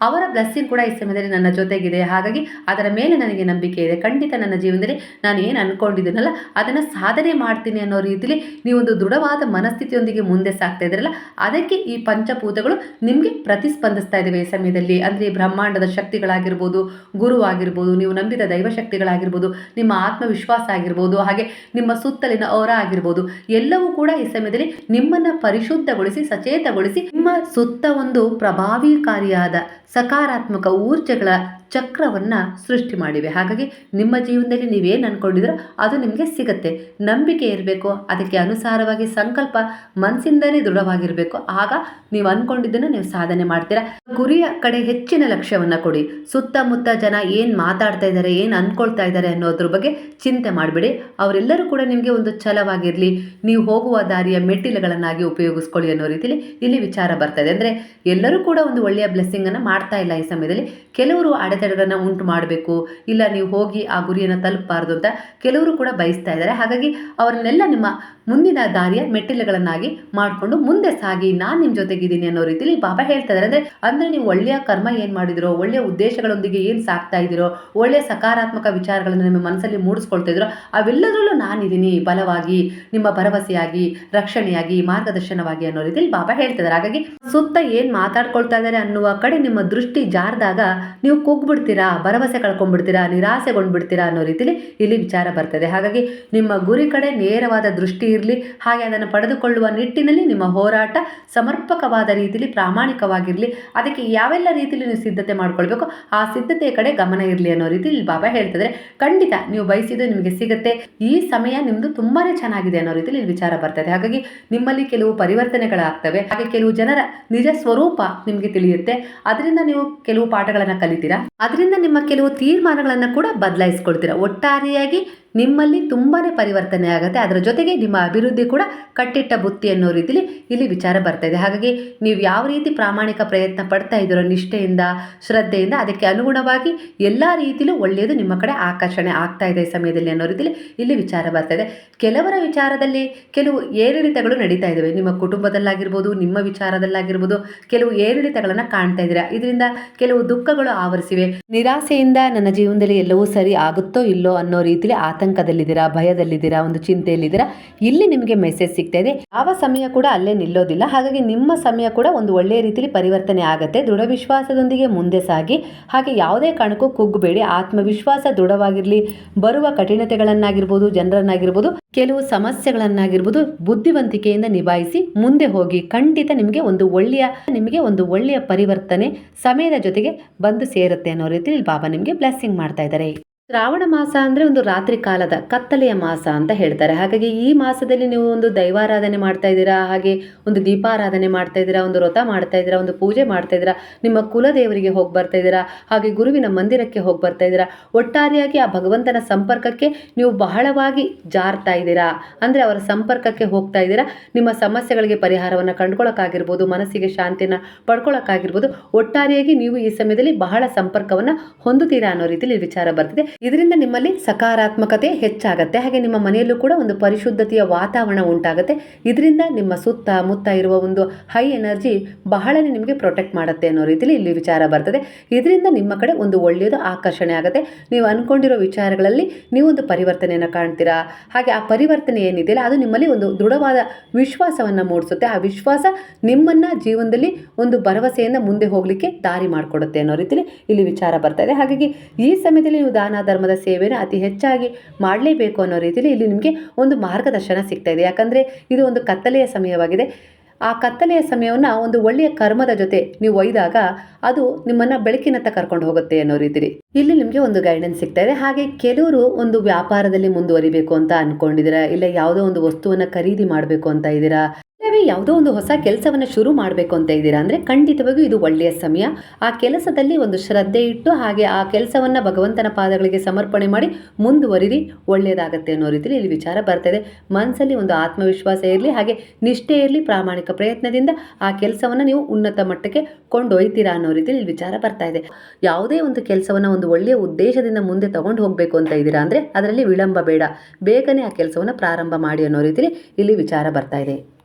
ಅವರ ಬ್ಲೆಸ್ಸಿಂಗ್ ಕೂಡ ಈ ಸಮಯದಲ್ಲಿ ನನ್ನ ಜೊತೆಗಿದೆ. ಹಾಗಾಗಿ ಅದರ ಮೇಲೆ ನನಗೆ ನಂಬಿಕೆ ಇದೆ. ಖಂಡಿತ ನನ್ನ ಜೀವನದಲ್ಲಿ ನಾನು ಏನು ಅಂದ್ಕೊಂಡಿದ್ದೀನಲ್ಲ ಅದನ್ನು ಸಾಧನೆ ಮಾಡ್ತೀನಿ ಅನ್ನೋ ರೀತಿಯಲ್ಲಿ ನೀವೊಂದು ದೃಢವಾದ ಮನಸ್ಥಿತಿಯೊಂದಿಗೆ ಮುಂದೆ ಸಾಗ್ತಾ ಇದ್ದೀರಲ್ಲ, ಅದಕ್ಕೆ ಈ ಪಂಚಭೂತಗಳು ನಿಮಗೆ ಪ್ರತಿಸ್ಪಂದಿಸ್ತಾ ಇದ್ದಾವೆ ಈ ಸಮಯದಲ್ಲಿ. ಅಂದರೆ ಬ್ರಹ್ಮಾಂಡದ ಶಕ್ತಿಗಳಾಗಿರ್ಬೋದು, ಗುರು ಆಗಿರ್ಬೋದು, ನೀವು ನಂಬಿದ ದೈವಶಕ್ತಿಗಳಾಗಿರ್ಬೋದು ನಿಮ್ಮ ಆತ್ಮವಿಶ್ವಾಸ ಆಗಿರ್ಬೋದು, ಹಾಗೆ ನಿಮ್ಮ ಸುತ್ತಲಿನ ಅವರ ಆಗಿರ್ಬೋದು, ಎಲ್ಲವೂ ಕೂಡ ಈ ಸಮಯದಲ್ಲಿ ನಿಮ್ಮನ್ನು ಪರಿಶುದ್ಧಗೊಳಿಸಿ, ಸಚೇತಗೊಳಿಸಿ, ನಿಮ್ಮ ಸುತ್ತ ಒಂದು ಪ್ರಭಾವಿಕಾರಿಯಾದ ಸಕಾರಾತ್ಮಕ ಊರ್ಜೆಗಳ ಚಕ್ರವನ್ನು ಸೃಷ್ಟಿ ಮಾಡಿವೆ. ಹಾಗಾಗಿ ನಿಮ್ಮ ಜೀವನದಲ್ಲಿ ನೀವೇನು ಅಂದ್ಕೊಂಡಿದ್ರೋ ಅದು ನಿಮಗೆ ಸಿಗತ್ತೆ. ನಂಬಿಕೆ ಇರಬೇಕು, ಅದಕ್ಕೆ ಅನುಸಾರವಾಗಿ ಸಂಕಲ್ಪ ಮನಸ್ಸಿಂದಲೇ ದೃಢವಾಗಿರಬೇಕು. ಆಗ ನೀವು ಅಂದ್ಕೊಂಡಿದ್ದನ್ನು ನೀವು ಸಾಧನೆ ಮಾಡ್ತೀರಾ. ಗುರಿಯ ಕಡೆ ಹೆಚ್ಚಿನ ಲಕ್ಷ್ಯವನ್ನು ಕೊಡಿ. ಸುತ್ತಮುತ್ತ ಜನ ಏನು ಮಾತಾಡ್ತಾ ಇದ್ದಾರೆ, ಏನು ಅಂದ್ಕೊಳ್ತಾ ಇದ್ದಾರೆ ಅನ್ನೋದ್ರ ಬಗ್ಗೆ ಚಿಂತೆ ಮಾಡಬೇಡಿ. ಅವರೆಲ್ಲರೂ ಕೂಡ ನಿಮಗೆ ಒಂದು ಛಲವಾಗಿರಲಿ. ನೀವು ಹೋಗುವ ದಾರಿಯ ಮೆಟ್ಟಿಲುಗಳನ್ನಾಗಿ ಉಪಯೋಗಿಸ್ಕೊಳ್ಳಿ ಅನ್ನೋ ರೀತಿಯಲ್ಲಿ ಇಲ್ಲಿ ವಿಚಾರ ಬರ್ತಾ ಇದೆ. ಅಂದರೆ ಎಲ್ಲರೂ ಕೂಡ ಒಂದು ಒಳ್ಳೆಯ ಬ್ಲೆಸ್ಸಿಂಗನ್ನು ಮಾಡ್ತಾ ಇಲ್ಲ ಈ ಸಮಯದಲ್ಲಿ. ಕೆಲವರು ಅಡೆತಡೆಗಳನ್ನು ಉಂಟು ಮಾಡಬೇಕು, ಇಲ್ಲ ನೀವು ಹೋಗಿ ಆ ಗುರಿಯನ್ನು ತಲುಪಬಾರ್ದು ಅಂತ ಕೆಲವರು ಕೂಡ ಬಯಸ್ತಾ ಇದ್ದಾರೆ. ಹಾಗಾಗಿ ಅವರನ್ನೆಲ್ಲ ನಿಮ್ಮ ಮುಂದಿನ ದಾರಿಯ ಮೆಟ್ಟಿಲುಗಳನ್ನಾಗಿ ಮಾಡಿಕೊಂಡು ಮುಂದೆ ಸಾಗಿ ನಾನು ನಿಮ್ಮ ಜೊತೆಗಿದ್ದೀನಿ ಅನ್ನೋ ರೀತಿಲಿ ಬಾಬಾ ಹೇಳ್ತಾ ಇದ್ದಾರೆ ಅಂದರೆ ಅಂದರೆ ನೀವು ಒಳ್ಳೆಯ ಕರ್ಮ ಏನು ಮಾಡಿದಿರೋ, ಒಳ್ಳೆಯ ಉದ್ದೇಶಗಳೊಂದಿಗೆ ಏನು ಸಾಕ್ತಾ ಇದ್ದೀರೋ, ಒಳ್ಳೆಯ ಸಕಾರಾತ್ಮಕ ವಿಚಾರಗಳನ್ನು ನಿಮ್ಮ ಮನಸ್ಸಲ್ಲಿ ಮೂಡಿಸ್ಕೊಳ್ತಾ ಇದ್ದೀರೋ, ಅವೆಲ್ಲದರಲ್ಲೂ ನಾನಿದ್ದೀನಿ. ಬಲವಾಗಿ, ನಿಮ್ಮ ಭರವಸೆಯಾಗಿ, ರಕ್ಷಣೆಯಾಗಿ, ಮಾರ್ಗದರ್ಶನವಾಗಿ ಅನ್ನೋ ರೀತಿಯಲ್ಲಿ ಬಾಬಾ ಹೇಳ್ತಿದ್ದಾರೆ ಹಾಗಾಗಿ ಸುತ್ತ ಏನು ಮಾತಾಡ್ಕೊಳ್ತಾ ಇದ್ದಾರೆ ಅನ್ನುವ ಕಡೆ ನಿಮ್ಮ ದೃಷ್ಟಿ ಜಾರಿದಾಗ ನೀವು ಕುಗ್ಬಿಡ್ತೀರಾ, ಭರವಸೆ ಕಳ್ಕೊಂಡ್ಬಿಡ್ತೀರಾ, ನಿರಾಸೆಗೊಂಡ್ಬಿಡ್ತೀರಾ ಅನ್ನೋ ರೀತಿಲಿ ಇಲ್ಲಿ ವಿಚಾರ ಬರ್ತದೆ ಹಾಗಾಗಿ ನಿಮ್ಮ ಗುರಿ ಕಡೆ ನೇರವಾದ ದೃಷ್ಟಿ ಇರಲಿ. ಹಾಗೆ ಅದನ್ನು ಪಡೆದುಕೊಳ್ಳುವ ನಿಟ್ಟಿನಲ್ಲಿ ನಿಮ್ಮ ಹೋರಾಟ ಸಮರ್ಪಕವಾದ ರೀತಿಯಲ್ಲಿ ಪ್ರಾಮಾಣಿಕವಾಗಿರಲಿ. ಅದಕ್ಕೆ ಯಾವೆಲ್ಲ ರೀತಿಯಲ್ಲಿ ನೀವು ಸಿದ್ಧತೆ ಮಾಡ್ಕೊಳ್ಬೇಕು, ಆ ಸಿದ್ಧತೆಯ ಕಡೆ ಗಮನ ಇರಲಿ ಅನ್ನೋ ರೀತಿಯಲ್ಲಿ ಬಾಬಾ ಹೇಳ್ತಿದ್ರೆ ಖಂಡಿತ ನೀವು ಬಯಸಿದ್ದು ನಿಮಗೆ ಸಿಗುತ್ತೆ. ಈ ಸಮಯ ನಿಮ್ಮದು ತುಂಬಾ ಚೆನ್ನಾಗಿದೆ ಅನ್ನೋ ರೀತಿಯಲ್ಲಿ ಇಲ್ಲಿ ವಿಚಾರ ಬರ್ತದೆ. ಹಾಗಾಗಿ ನಿಮ್ಮಲ್ಲಿ ಕೆಲವು ಪರಿವರ್ತನೆಗಳಾಗ್ತವೆ. ಹಾಗೆ ಕೆಲವು ಜನರ ನಿಜ ಸ್ವರೂಪ ನಿಮಗೆ ತಿಳಿಯುತ್ತೆ. ಅದರಿಂದ ನೀವು ಕೆಲವು ಪಾಠಗಳನ್ನು ಕಲಿತೀರಾ? ಅದರಿಂದ ನಿಮ್ಮ ಕೆಲವು ತೀರ್ಮಾನಗಳನ್ನು ಕೂಡ ಬದಲಾಯಿಸ್ಕೊಳ್ತೀರಾ? ಒಟ್ಟಾರೆಯಾಗಿ ನಿಮ್ಮಲ್ಲಿ ತುಂಬಾ ಪರಿವರ್ತನೆ ಆಗುತ್ತೆ. ಅದರ ಜೊತೆಗೆ ನಿಮ್ಮ ಅಭಿವೃದ್ಧಿ ಕೂಡ ಕಟ್ಟಿಟ್ಟ ಬುತ್ತಿ ಅನ್ನೋ ರೀತಿಲಿ ಇಲ್ಲಿ ವಿಚಾರ ಬರ್ತಾ ಇದೆ. ಹಾಗಾಗಿ ನೀವು ಯಾವ ರೀತಿ ಪ್ರಾಮಾಣಿಕ ಪ್ರಯತ್ನ ಪಡ್ತಾ ಇದ್ದೀರೋ ನಿಷ್ಠೆಯಿಂದ, ಶ್ರದ್ಧೆಯಿಂದ ಅದಕ್ಕೆ ಅನುಗುಣವಾಗಿ ಎಲ್ಲ ರೀತಿಲೂ ಒಳ್ಳೆಯದು ನಿಮ್ಮ ಕಡೆ ಆಕರ್ಷಣೆ ಆಗ್ತಾ ಇದೆ ಸಮಯದಲ್ಲಿ ಅನ್ನೋ ರೀತಿಲಿ ಇಲ್ಲಿ ವಿಚಾರ ಬರ್ತಾ ಇದೆ. ಕೆಲವರ ವಿಚಾರದಲ್ಲಿ ಕೆಲವು ಏರಿಳಿತಗಳು ನಡೀತಾ ಇದ್ದಾವೆ. ನಿಮ್ಮ ಕುಟುಂಬದಲ್ಲಾಗಿರ್ಬೋದು, ನಿಮ್ಮ ವಿಚಾರದಲ್ಲಾಗಿರ್ಬೋದು ಕೆಲವು ಏರಿಳಿತಗಳನ್ನು ಕಾಣ್ತಾ ಇದ್ದೀರಾ? ಇದರಿಂದ ಕೆಲವು ದುಃಖಗಳು ಆವರಿಸಿವೆ. ನಿರಾಸೆಯಿಂದ ನನ್ನ ಜೀವನದಲ್ಲಿ ಎಲ್ಲವೂ ಸರಿ ಆಗುತ್ತೋ ಇಲ್ಲೋ ಅನ್ನೋ ರೀತಿಲಿ ಆತಂಕದಲ್ಲಿದ್ದೀರಾ, ಭಯದಲ್ಲಿದ್ದೀರಾ, ಒಂದು ಚಿಂತೆಯಲ್ಲಿದ್ದೀರಾ, ಇಲ್ಲಿ ನಿಮಗೆ ಮೆಸೇಜ್ ಸಿಗ್ತಾ ಇದೆ. ಯಾವ ಸಮಯ ಕೂಡ ಅಲ್ಲೇ ನಿಲ್ಲೋದಿಲ್ಲ. ಹಾಗಾಗಿ ನಿಮ್ಮ ಸಮಯ ಕೂಡ ಒಂದು ಒಳ್ಳೆಯ ರೀತಿಯಲ್ಲಿ ಪರಿವರ್ತನೆ ಆಗುತ್ತೆ. ದೃಢ ವಿಶ್ವಾಸದೊಂದಿಗೆ ಮುಂದೆ ಸಾಗಿ. ಹಾಗೆ ಯಾವುದೇ ಕಾರಣಕ್ಕೂ ಕುಗ್ಗಬೇಡಿ. ಆತ್ಮವಿಶ್ವಾಸ ದೃಢವಾಗಿರಲಿ. ಬರುವ ಕಠಿಣತೆಗಳನ್ನಾಗಿರ್ಬೋದು, ಜನರನ್ನಾಗಿರ್ಬೋದು, ಕೆಲವು ಸಮಸ್ಯೆಗಳನ್ನಾಗಿರ್ಬೋದು, ಬುದ್ಧಿವಂತಿಕೆಯಿಂದ ನಿಭಾಯಿಸಿ ಮುಂದೆ ಹೋಗಿ. ಖಂಡಿತ ನಿಮಗೆ ಒಂದು ಒಳ್ಳೆಯ, ನಿಮಗೆ ಒಂದು ಒಳ್ಳೆಯ ಪರಿವರ್ತನೆ ಸಮಯದ ಜೊತೆಗೆ ಬಂದು ಸೇರುತ್ತೆ ಅನ್ನೋ ರೀತಿಯಲ್ಲಿ ಬಾಬಾ ನಿಮಗೆ ಬ್ಲೆಸ್ಸಿಂಗ್ ಮಾಡ್ತಾ ಇದ್ದಾರೆ. ಶ್ರಾವಣ ಮಾಸ ಅಂದರೆ ಒಂದು ರಾತ್ರಿ ಕಾಲದ ಕತ್ತಲೆಯ ಮಾಸ ಅಂತ ಹೇಳ್ತಾರೆ. ಹಾಗಾಗಿ ಈ ಮಾಸದಲ್ಲಿ ನೀವು ಒಂದು ದೈವಾರಾಧನೆ ಮಾಡ್ತಾ ಇದ್ದೀರಾ, ಹಾಗೆ ಒಂದು ದೀಪಾರಾಧನೆ ಮಾಡ್ತಾ ಇದ್ದೀರಾ, ಒಂದು ವ್ರತ ಮಾಡ್ತಾ ಇದ್ದೀರಾ, ಒಂದು ಪೂಜೆ ಮಾಡ್ತಾ ಇದ್ದೀರಾ, ನಿಮ್ಮ ಕುಲದೇವರಿಗೆ ಹೋಗಿ ಬರ್ತಾ ಇದ್ದೀರಾ, ಹಾಗೆ ಗುರುವಿನ ಮಂದಿರಕ್ಕೆ ಹೋಗಿ ಬರ್ತಾ ಇದ್ದೀರಾ, ಒಟ್ಟಾರೆಯಾಗಿ ಆ ಭಗವಂತನ ಸಂಪರ್ಕಕ್ಕೆ ನೀವು ಬಹಳವಾಗಿ ಜಾರ್ತಾ ಇದ್ದೀರಾ? ಅಂದರೆ ಅವರ ಸಂಪರ್ಕಕ್ಕೆ ಹೋಗ್ತಾ ಇದ್ದೀರಾ? ನಿಮ್ಮ ಸಮಸ್ಯೆಗಳಿಗೆ ಪರಿಹಾರವನ್ನು ಕಂಡುಕೊಳ್ಳೋಕ್ಕಾಗಿರ್ಬೋದು, ಮನಸ್ಸಿಗೆ ಶಾಂತಿನ ಪಡ್ಕೊಳ್ಳೋಕ್ಕಾಗಿರ್ಬೋದು, ಒಟ್ಟಾರೆಯಾಗಿ ನೀವು ಈ ಸಮಯದಲ್ಲಿ ಬಹಳ ಸಂಪರ್ಕವನ್ನು ಹೊಂದುತ್ತೀರಾ ಅನ್ನೋ ರೀತಿಯಲ್ಲಿ ವಿಚಾರ ಬರ್ತಿದೆ. ಇದರಿಂದ ನಿಮ್ಮಲ್ಲಿ ಸಕಾರಾತ್ಮಕತೆ ಹೆಚ್ಚಾಗುತ್ತೆ. ಹಾಗೆ ನಿಮ್ಮ ಮನೆಯಲ್ಲೂ ಕೂಡ ಒಂದು ಪರಿಶುದ್ಧತೆಯ ವಾತಾವರಣ ಉಂಟಾಗುತ್ತೆ. ಇದರಿಂದ ನಿಮ್ಮ ಸುತ್ತ ಮುತ್ತ ಇರುವ ಒಂದು ಹೈ ಎನರ್ಜಿ ಬಹಳನೇ ನಿಮಗೆ ಪ್ರೊಟೆಕ್ಟ್ ಮಾಡುತ್ತೆ ಅನ್ನೋ ರೀತಿಯಲ್ಲಿ ಇಲ್ಲಿ ವಿಚಾರ ಬರ್ತದೆ. ಇದರಿಂದ ನಿಮ್ಮ ಕಡೆ ಒಂದು ಒಳ್ಳೆಯದು ಆಕರ್ಷಣೆ ಆಗುತ್ತೆ. ನೀವು ಅಂದ್ಕೊಂಡಿರೋ ವಿಚಾರಗಳಲ್ಲಿ ನೀವು ಒಂದು ಪರಿವರ್ತನೆಯನ್ನು ಕಾಣ್ತೀರಾ? ಹಾಗೆ ಆ ಪರಿವರ್ತನೆ ಏನಿದೆಯಲ್ಲ, ಅದು ನಿಮ್ಮಲ್ಲಿ ಒಂದು ದೃಢವಾದ ವಿಶ್ವಾಸವನ್ನು ಮೂಡಿಸುತ್ತೆ. ಆ ವಿಶ್ವಾಸ ನಿಮ್ಮನ್ನು ಜೀವನದಲ್ಲಿ ಒಂದು ಭರವಸೆಯಿಂದ ಮುಂದೆ ಹೋಗಲಿಕ್ಕೆ ದಾರಿ ಮಾಡಿಕೊಡುತ್ತೆ ಅನ್ನೋ ರೀತಿಯಲ್ಲಿ ಇಲ್ಲಿ ವಿಚಾರ ಬರ್ತಾ ಇದೆ. ಹಾಗಾಗಿ ಈ ಸಮಯದಲ್ಲಿ ನೀವು ದಾನ ಧರ್ಮದ ಸೇವೆಯನ್ನು ಅತಿ ಹೆಚ್ಚಾಗಿ ಮಾಡಲೇಬೇಕು ಅನ್ನೋ ರೀತಿಯಲ್ಲಿ ಇಲ್ಲಿ ನಿಮಗೆ ಒಂದು ಮಾರ್ಗದರ್ಶನ ಸಿಗ್ತಾ ಇದೆ. ಯಾಕಂದರೆ ಇದು ಒಂದು ಕತ್ತಲೆಯ ಸಮಯವಾಗಿದೆ. ಆ ಕತ್ತಲೆಯ ಸಮಯವನ್ನು ಒಂದು ಒಳ್ಳೆಯ ಕರ್ಮದ ಜೊತೆ ನೀವು ಒಯ್ದಾಗ ಅದು ನಿಮ್ಮನ್ನು ಬೆಳಕಿನತ್ತ ಕರ್ಕೊಂಡು ಹೋಗುತ್ತೆ ಅನ್ನೋ ರೀತಿಲಿ ಇಲ್ಲಿ ನಿಮಗೆ ಒಂದು ಗೈಡೆನ್ಸ್ ಸಿಗ್ತಾ ಇದೆ. ಹಾಗೆ ಕೆಲವರು ಒಂದು ವ್ಯಾಪಾರದಲ್ಲಿ ಮುಂದುವರಿಬೇಕು ಅಂತ ಅಂದ್ಕೊಂಡಿದ್ದೀರಾ ಇಲ್ಲ ಯಾವುದೋ ಒಂದು ವಸ್ತುವನ್ನು ಖರೀದಿ ಮಾಡಬೇಕು ಅಂತ ಇದ್ದೀರಾ? ಯಾವುದೋ ಒಂದು ಹೊಸ ಕೆಲಸವನ್ನು ಶುರು ಮಾಡಬೇಕು ಅಂತ ಇದ್ದೀರಾ? ಅಂದರೆ ಖಂಡಿತವಾಗಿಯೂ ಇದು ಒಳ್ಳೆಯ ಸಮಯ. ಆ ಕೆಲಸದಲ್ಲಿ ಒಂದು ಶ್ರದ್ಧೆ ಇಟ್ಟು ಹಾಗೆ ಆ ಕೆಲಸವನ್ನು ಭಗವಂತನ ಪಾದಗಳಿಗೆ ಸಮರ್ಪಣೆ ಮಾಡಿ ಮುಂದುವರಿರಿ, ಒಳ್ಳೆಯದಾಗತ್ತೆ ಅನ್ನೋ ರೀತಿಯಲ್ಲಿ ಇಲ್ಲಿ ವಿಚಾರ ಬರ್ತಾ ಇದೆ. ಮನಸ್ಸಲ್ಲಿ ಒಂದು ಆತ್ಮವಿಶ್ವಾಸ ಇರಲಿ, ಹಾಗೆ ನಿಷ್ಠೆ ಇರಲಿ, ಪ್ರಾಮಾಣಿಕ ಪ್ರಯತ್ನದಿಂದ ಆ ಕೆಲಸವನ್ನು ನೀವು ಉನ್ನತ ಮಟ್ಟಕ್ಕೆ ಕೊಂಡೊಯ್ತೀರಾ ಅನ್ನೋ ರೀತಿಯಲ್ಲಿ ಇಲ್ಲಿ ವಿಚಾರ ಬರ್ತಾ ಇದೆ. ಯಾವುದೇ ಒಂದು ಕೆಲಸವನ್ನು ಒಂದು ಒಳ್ಳೆಯ ಉದ್ದೇಶದಿಂದ ಮುಂದೆ ತಗೊಂಡು ಹೋಗಬೇಕು ಅಂತ ಇದ್ದೀರಾ? ಅಂದರೆ ಅದರಲ್ಲಿ ವಿಳಂಬ ಬೇಡ. ಬೇಗನೆ ಆ ಕೆಲಸವನ್ನು ಪ್ರಾರಂಭ ಮಾಡಿ ಅನ್ನೋ ರೀತಿಯಲ್ಲಿ ಇಲ್ಲಿ ವಿಚಾರ ಬರ್ತಾ ಇದೆ.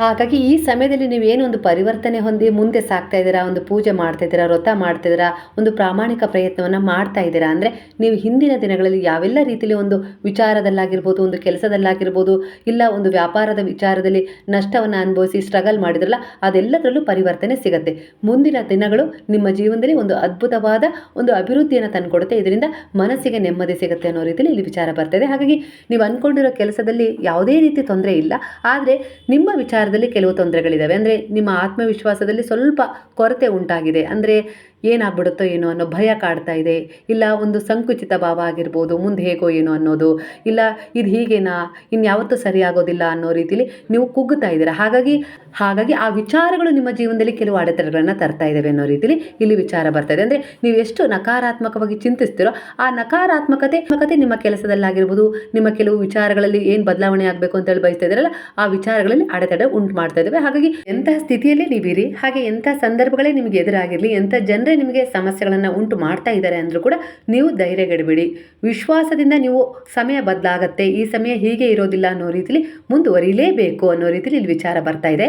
ಹಾಗಾಗಿ ಈ ಸಮಯದಲ್ಲಿ ನೀವು ಏನು ಒಂದು ಪರಿವರ್ತನೆ ಹೊಂದಿ ಮುಂದೆ ಸಾಗ್ತಾ ಇದ್ದೀರಾ, ಒಂದು ಪೂಜೆ ಮಾಡ್ತಾ ಇದ್ದೀರಾ, ವ್ರತ ಮಾಡ್ತಾ ಇದ್ದೀರಾ, ಒಂದು ಪ್ರಾಮಾಣಿಕ ಪ್ರಯತ್ನವನ್ನು ಮಾಡ್ತಾ ಇದ್ದೀರಾ ಅಂದರೆ ನೀವು ಹಿಂದಿನ ದಿನಗಳಲ್ಲಿ ಯಾವೆಲ್ಲ ರೀತಿಯಲ್ಲಿ ಒಂದು ವಿಚಾರದಲ್ಲಾಗಿರ್ಬೋದು, ಒಂದು ಕೆಲಸದಲ್ಲಾಗಿರ್ಬೋದು, ಇಲ್ಲ ಒಂದು ವ್ಯಾಪಾರದ ವಿಚಾರದಲ್ಲಿ ನಷ್ಟವನ್ನು ಅನುಭವಿಸಿ ಸ್ಟ್ರಗಲ್ ಮಾಡಿದ್ರಲ್ಲ, ಅದೆಲ್ಲದರಲ್ಲೂ ಪರಿವರ್ತನೆ ಸಿಗುತ್ತೆ. ಮುಂದಿನ ದಿನಗಳು ನಿಮ್ಮ ಜೀವನದಲ್ಲಿ ಒಂದು ಅದ್ಭುತವಾದ ಒಂದು ಅಭಿವೃದ್ಧಿಯನ್ನು ತಂದುಕೊಡುತ್ತೆ. ಇದರಿಂದ ಮನಸ್ಸಿಗೆ ನೆಮ್ಮದಿ ಸಿಗುತ್ತೆ ಅನ್ನೋ ರೀತಿಯಲ್ಲಿ ಇಲ್ಲಿ ವಿಚಾರ ಬರ್ತದೆ ಹಾಗಾಗಿ ನೀವು ಅಂದ್ಕೊಂಡಿರೋ ಕೆಲಸದಲ್ಲಿ ಯಾವುದೇ ರೀತಿ ತೊಂದರೆ ಇಲ್ಲ. ಆದರೆ ನಿಮ್ಮ ವಿಚಾರದಲ್ಲಿ ಕೆಲವು ತೊಂದರೆಗಳಿದ್ದಾವೆ ಅಂದರೆ ನಿಮ್ಮ ಆತ್ಮವಿಶ್ವಾಸದಲ್ಲಿ ಸ್ವಲ್ಪ ಕೊರತೆ ಉಂಟಾಗಿದೆ. ಅಂದರೆ ಏನಾಗ್ಬಿಡುತ್ತೋ ಏನೋ ಅನ್ನೋ ಭಯ ಕಾಡ್ತಾ ಇದೆ. ಇಲ್ಲ, ಒಂದು ಸಂಕುಚಿತ ಭಾವ ಆಗಿರ್ಬೋದು, ಮುಂದೆ ಹೇಗೋ ಏನೋ ಅನ್ನೋದು. ಇಲ್ಲ, ಇದು ಹೀಗೇನಾ? ಇನ್ಯಾವತ್ತೂ ಸರಿಯಾಗೋದಿಲ್ಲ ಅನ್ನೋ ರೀತಿಲಿ ನೀವು ಕುಗ್ಗುತ್ತಾ ಇದ್ದೀರಾ? ಹಾಗಾಗಿ ಹಾಗಾಗಿ ಆ ವಿಚಾರಗಳು ನಿಮ್ಮ ಜೀವನದಲ್ಲಿ ಕೆಲವು ಅಡೆತಡೆಗಳನ್ನು ತರ್ತಾ ಇದ್ದಾವೆ ಅನ್ನೋ ರೀತಿಲಿ ಇಲ್ಲಿ ವಿಚಾರ ಬರ್ತಾ ಇದೆ ಅಂದರೆ ನೀವು ಎಷ್ಟು ನಕಾರಾತ್ಮಕವಾಗಿ ಚಿಂತಿಸ್ತೀರೋ, ಆ ನಕಾರಾತ್ಮಕತೆ ನಕಾರಾತ್ಮಕತೆ ನಿಮ್ಮ ಕೆಲಸದಲ್ಲಾಗಿರ್ಬೋದು, ನಿಮ್ಮ ಕೆಲವು ವಿಚಾರಗಳಲ್ಲಿ ಏನು ಬದಲಾವಣೆ ಆಗಬೇಕು ಅಂತ ಹೇಳಿ ಬಯಸ್ತಾ ಇದ್ದೀರಲ್ಲ ಆ ವಿಚಾರಗಳಲ್ಲಿ ಅಡೆತಡೆ ಉಂಟು ಮಾಡ್ತಾ ಇದ್ದಾವೆ ಹಾಗಾಗಿ ಎಂತಹ ಸ್ಥಿತಿಯಲ್ಲಿ ನೀವಿರಿ, ಹಾಗೆ ಎಂಥ ಸಂದರ್ಭಗಳೇ ನಿಮಗೆ ಎದುರಾಗಿರಲಿ, ಎಂಥ ಜನರೇ ನಿಮಗೆ ಸಮಸ್ಯೆಗಳನ್ನು ಉಂಟು ಮಾಡ್ತಾ ಇದ್ದಾರೆ ಅಂದರೂ ಕೂಡ ನೀವು ಧೈರ್ಯಗೆಡಬೇಡಿ. ವಿಶ್ವಾಸದಿಂದ ನೀವು ಸಮಯ ಬದಲಾಗತ್ತೆ, ಈ ಸಮಯ ಹೀಗೆ ಇರೋದಿಲ್ಲ ಅನ್ನೋ ರೀತಿಲಿ ಮುಂದುವರಿಲೇಬೇಕು ಅನ್ನೋ ರೀತಿಲಿ ಇಲ್ಲಿ ವಿಚಾರ ಬರ್ತಾ ಇದೆ.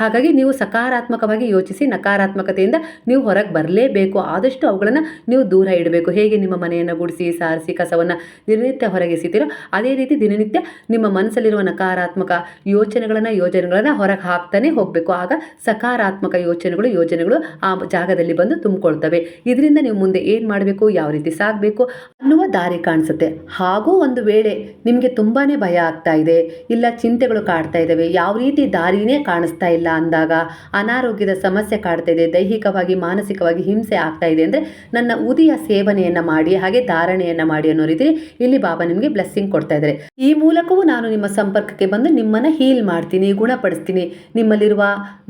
ಹಾಗಾಗಿ ನೀವು ಸಕಾರಾತ್ಮಕವಾಗಿ ಯೋಚಿಸಿ, ನಕಾರಾತ್ಮಕತೆಯಿಂದ ನೀವು ಹೊರಗೆ ಬರಲೇಬೇಕು. ಆದಷ್ಟು ಅವುಗಳನ್ನು ನೀವು ದೂರ ಇಡಬೇಕು. ಹೇಗೆ ನಿಮ್ಮ ಮನೆಯನ್ನು ಗುಡಿಸಿ, ಸಾರಿಸಿ, ಕಸವನ್ನು ದಿನನಿತ್ಯ ಹೊರಗೆಸಿತೀರೋ ಅದೇ ರೀತಿ ದಿನನಿತ್ಯ ನಿಮ್ಮ ಮನಸ್ಸಲ್ಲಿರುವ ನಕಾರಾತ್ಮಕ ಯೋಚನೆಗಳನ್ನು, ಯೋಜನೆಗಳನ್ನು ಹೊರಗೆ ಹಾಕ್ತಾನೆ ಹೋಗಬೇಕು. ಆಗ ಸಕಾರಾತ್ಮಕ ಯೋಚನೆಗಳು, ಯೋಜನೆಗಳು ಆ ಜಾಗದಲ್ಲಿ ಬಂದು ತುಂಬಿಕೊಳ್ತವೆ. ಇದರಿಂದ ನೀವು ಮುಂದೆ ಏನು ಮಾಡಬೇಕು, ಯಾವ ರೀತಿ ಸಾಗಬೇಕು ಅನ್ನುವ ದಾರಿ ಕಾಣಿಸುತ್ತೆ. ಹಾಗೂ ಒಂದು ವೇಳೆ ನಿಮಗೆ ತುಂಬಾ ಭಯ ಆಗ್ತಾ ಇದೆ, ಇಲ್ಲ ಚಿಂತೆಗಳು ಕಾಡ್ತಾ ಇದ್ದಾವೆ ಯಾವ ರೀತಿ ದಾರಿನೇ ಕಾಣಿಸ್ತಾ ಇಲ್ಲ ಅಂದಾಗ, ಅನಾರೋಗ್ಯದ ಸಮಸ್ಯೆ ಕಾಡ್ತಾ ಇದೆ, ದೈಹಿಕವಾಗಿ, ಮಾನಸಿಕವಾಗಿ ಹಿಂಸೆ ಆಗ್ತಾ ಇದೆ ಅಂದರೆ ನನ್ನ ಉದಿಯ ಸೇವನೆಯನ್ನು ಮಾಡಿ, ಹಾಗೆ ಧಾರಣೆಯನ್ನು ಮಾಡಿ ಅನ್ನೋ ರೀತಿ ಇಲ್ಲಿ ಬಾಬಾ ನಿಮಗೆ ಬ್ಲೆಸ್ಸಿಂಗ್ ಕೊಡ್ತಾ ಇದ್ದಾರೆ ಈ ಮೂಲಕವೂ ನಾನು ನಿಮ್ಮ ಸಂಪರ್ಕಕ್ಕೆ ಬಂದು ನಿಮ್ಮನ್ನು ಹೀಲ್ ಮಾಡ್ತೀನಿ, ಗುಣಪಡಿಸ್ತೀನಿ. ನಿಮ್ಮಲ್ಲಿರುವ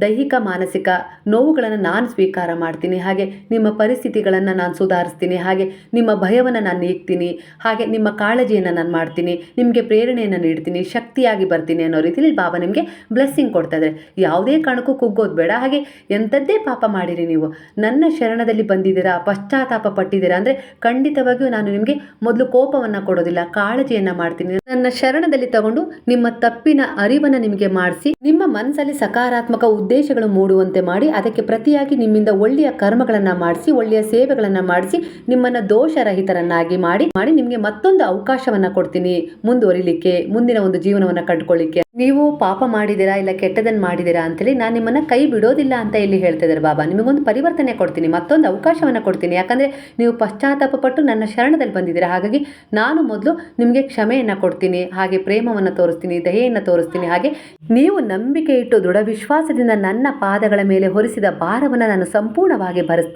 ದೈಹಿಕ, ಮಾನಸಿಕ ನೋವುಗಳನ್ನು ನಾನು ಸ್ವೀಕಾರ ಮಾಡ್ತೀನಿ. ಹಾಗೆ ನಿಮ್ಮ ಪರಿಸ್ಥಿತಿಗಳನ್ನು ನಾನು ಸುಧಾರಿಸ್ತೀನಿ, ಹಾಗೆ ನಿಮ್ಮ ಭಯವನ್ನು ನಾನು ನೀಗ್ತೀನಿ, ಹಾಗೆ ನಿಮ್ಮ ಕಾಳಜಿಯನ್ನು ನಾನು ಮಾಡ್ತೀನಿ, ನಿಮಗೆ ಪ್ರೇರಣೆಯನ್ನು ನೀಡ್ತೀನಿ, ಶಕ್ತಿಯಾಗಿ ಬರ್ತೀನಿ ಅನ್ನೋ ರೀತಿಯಲ್ಲಿ ಬಾಬಾ ನಿಮಗೆ ಬ್ಲೆಸ್ಸಿಂಗ್ ಕೊಡ್ತಾ ಇದ್ದಾರೆ ಯಾವುದೇ ಕಾರಣಕ್ಕೂ ಕುಗ್ಗೋದು ಬೇಡ. ಹಾಗೆ ಎಂಥದ್ದೇ ಪಾಪ ಮಾಡಿರಿ ನೀವು, ನನ್ನ ಶರಣದಲ್ಲಿ ಬಂದಿದ್ದೀರಾ, ಪಶ್ಚಾತ್ತಾಪ ಪಟ್ಟಿದ್ದೀರಾ ಅಂದರೆ ಖಂಡಿತವಾಗಿಯೂ ನಾನು ನಿಮಗೆ ಮೊದಲು ಕೋಪವನ್ನು ಕೊಡೋದಿಲ್ಲ, ಕಾಳಜಿಯನ್ನು ಮಾಡ್ತೀನಿ. ನನ್ನ ಶರಣದಲ್ಲಿ ತಗೊಂಡು ನಿಮ್ಮ ತಪ್ಪಿನ ಅರಿವನ್ನು ನಿಮಗೆ ಮಾಡಿಸಿ, ನಿಮ್ಮ ಮನಸ್ಸಲ್ಲಿ ಸಕಾರಾತ್ಮಕ ಉದ್ದೇಶಗಳು ಮೂಡುವಂತೆ ಮಾಡಿ, ಅದಕ್ಕೆ ಪ್ರತಿಯಾಗಿ ನಿಮ್ಮಿಂದ ಒಳ್ಳೆಯ ಕರ್ಮಗಳನ್ನು ಮಾಡಿಸಿ, ಒಳ್ಳೆಯ ಸೇವೆಗಳನ್ನು ಮಾಡಿಸಿ, ನಿಮ್ಮನ್ನು ದೋಷರಹಿತರನ್ನಾಗಿ ಮಾಡಿ ಮಾಡಿ ನಿಮಗೆ ಮತ್ತೊಂದು ಅವಕಾಶವನ್ನ ಕೊಡ್ತೀನಿ ಮುಂದುವರಿಲಿಕ್ಕೆ, ಮುಂದಿನ ಒಂದು ಜೀವನವನ್ನ ಕಟ್ಕೊಳ್ಳಿಕ್ಕೆ. ನೀವು ಪಾಪ ಮಾಡಿದಿರಾ ಇಲ್ಲ ಕೆಟ್ಟದನ್ನು ಅಂತ ಅಂತೇಳಿ ನಾನು ನಿಮ್ಮನ್ನ ಕೈ ಬಿಡೋದಿಲ್ಲ ಅಂತ ಇಲ್ಲಿ ಹೇಳ್ತಾ ಇದ್ದಾರೆ ಬಾಬಾ. ನಿಮಗೊಂದು ಪರಿವರ್ತನೆ ಕೊಡ್ತೀನಿ, ಮತ್ತೊಂದು ಅವಕಾಶವನ್ನ ಕೊಡ್ತೀನಿ. ಯಾಕಂದ್ರೆ ನೀವು ಪಶ್ಚಾತ್ತಾಪ ಪಟ್ಟು ನನ್ನ ಶರಣದಲ್ಲಿ ಬಂದಿದ್ದೀರಾ. ಹಾಗಾಗಿ ನಾನು ಮೊದಲು ನಿಮಗೆ ಕ್ಷಮೆಯನ್ನ ಕೊಡ್ತೀನಿ, ಹಾಗೆ ಪ್ರೇಮವನ್ನು ತೋರಿಸ್ತೀನಿ, ದಯೆಯನ್ನು ತೋರಿಸ್ತೀನಿ. ಹಾಗೆ ನೀವು ನಂಬಿಕೆ ಇಟ್ಟು ದೃಢ ವಿಶ್ವಾಸದಿಂದ ನನ್ನ ಪಾದಗಳ ಮೇಲೆ ಹೊರಿಸಿದ ಭಾರವನ್ನು ನಾನು ಸಂಪೂರ್ಣವಾಗಿ ಭರಿಸ್ತೀನಿ.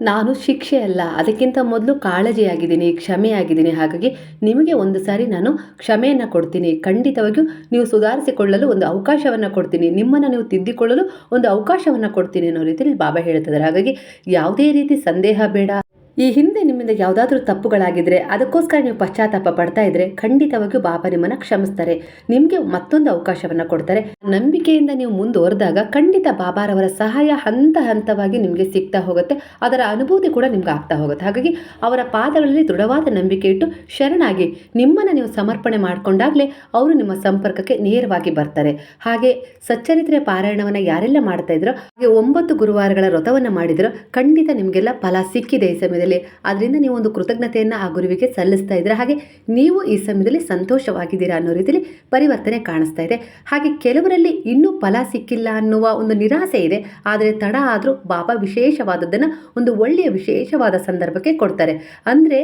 ನಾನು ಶಿಕ್ಷೆ ಅಲ್ಲ. ಅದಕ್ಕಿಂತ ಮೊದಲು ಕಾಳಜಿಯಾಗಿದ್ದೀನಿ, ಕ್ಷಮೆಯಾಗಿದ್ದೀನಿ. ಹಾಗಾಗಿ ನಿಮಗೆ ಒಂದು ಸಾರಿ ನಾನು ಕ್ಷಮೆಯನ್ನು ಕೊಡ್ತೀನಿ. ಖಂಡಿತವಾಗಿಯೂ ನೀವು ಸುಧಾರಿಸಿಕೊಳ್ಳಲು ಒಂದು ಅವಕಾಶವನ್ನು ಕೊಡ್ತೀನಿ. ನಿಮ್ಮನ್ನು ನೀವು ತಿದ್ದಿಕೊಳ್ಳಲು ಒಂದು ಅವಕಾಶವನ್ನು ಕೊಡ್ತೀನಿ ಅನ್ನೋ ರೀತಿಯಲ್ಲಿ ಬಾಬಾ ಹೇಳ್ತಿದ್ದಾರೆ. ಹಾಗಾಗಿ ಯಾವುದೇ ರೀತಿ ಸಂದೇಹ ಬೇಡ. ಈ ಹಿಂದೆ ನಿಮ್ಮಿಂದ ಯಾವುದಾದ್ರೂ ತಪ್ಪುಗಳಾಗಿದ್ರೆ ಅದಕ್ಕೋಸ್ಕರ ನೀವು ಪಶ್ಚಾತ್ತಾಪ ಪಡ್ತಾ ಇದ್ರೆ ಖಂಡಿತವಾಗಿಯೂ ಬಾಬಾ ನಿಮ್ಮನ್ನು ಕ್ಷಮಿಸ್ತಾರೆ. ನಿಮಗೆ ಮತ್ತೊಂದು ಅವಕಾಶವನ್ನು ಕೊಡ್ತಾರೆ. ನಂಬಿಕೆಯಿಂದ ನೀವು ಮುಂದುವರೆದಾಗ ಖಂಡಿತ ಬಾಬಾರವರ ಸಹಾಯ ಹಂತ ಹಂತವಾಗಿ ನಿಮಗೆ ಸಿಗ್ತಾ ಹೋಗುತ್ತೆ. ಅದರ ಅನುಭೂತಿ ಕೂಡ ನಿಮ್ಗೆ ಆಗ್ತಾ ಹೋಗುತ್ತೆ. ಹಾಗಾಗಿ ಅವರ ಪಾದಗಳಲ್ಲಿ ದೃಢವಾದ ನಂಬಿಕೆ ಇಟ್ಟು ಶರಣಾಗಿ ನಿಮ್ಮನ್ನು ನೀವು ಸಮರ್ಪಣೆ ಮಾಡಿಕೊಂಡಾಗಲೇ ಅವರು ನಿಮ್ಮ ಸಂಪರ್ಕಕ್ಕೆ ನೇರವಾಗಿ ಬರ್ತಾರೆ. ಹಾಗೆ ಸಚ್ಚರಿತ್ರೆ ಪಾರಾಯಣವನ್ನು ಯಾರೆಲ್ಲ ಮಾಡ್ತಾ ಇದ್ರೋ, ಹಾಗೆ ಒಂಬತ್ತು ಗುರುವಾರಗಳ ವ್ರತವನ್ನು ಮಾಡಿದ್ರೋ ಖಂಡಿತ ನಿಮಗೆಲ್ಲ ಫಲ ಸಿಕ್ಕಿದೆ ಈ ಸಮಯದಲ್ಲಿ. ಅದರಿಂದ ನೀವು ಒಂದು ಕೃತಜ್ಞತೆಯನ್ನು ಆ ಗುರುವಿಗೆ ಸಲ್ಲಿಸ್ತಾ ಇದ್ದೀರಾ ಹಾಗೆ ನೀವು ಈ ಸಮಯದಲ್ಲಿ ಸಂತೋಷವಾಗಿದ್ದೀರಾ ಅನ್ನೋ ರೀತಿಯಲ್ಲಿ ಪರಿವರ್ತನೆ ಕಾಣಿಸ್ತಾ ಇದೆ. ಹಾಗೆ ಕೆಲವರಲ್ಲಿ ಇನ್ನೂ ಫಲ ಸಿಕ್ಕಿಲ್ಲ ಅನ್ನುವ ಒಂದು ನಿರಾಸೆ ಇದೆ. ಆದರೆ ತಡ ಆದರೂ ಬಾಬಾ ವಿಶೇಷವಾದದ್ದನ್ನು ಒಂದು ಒಳ್ಳೆಯ ವಿಶೇಷವಾದ ಸಂದರ್ಭಕ್ಕೆ ಕೊಡ್ತಾರೆ. ಅಂದರೆ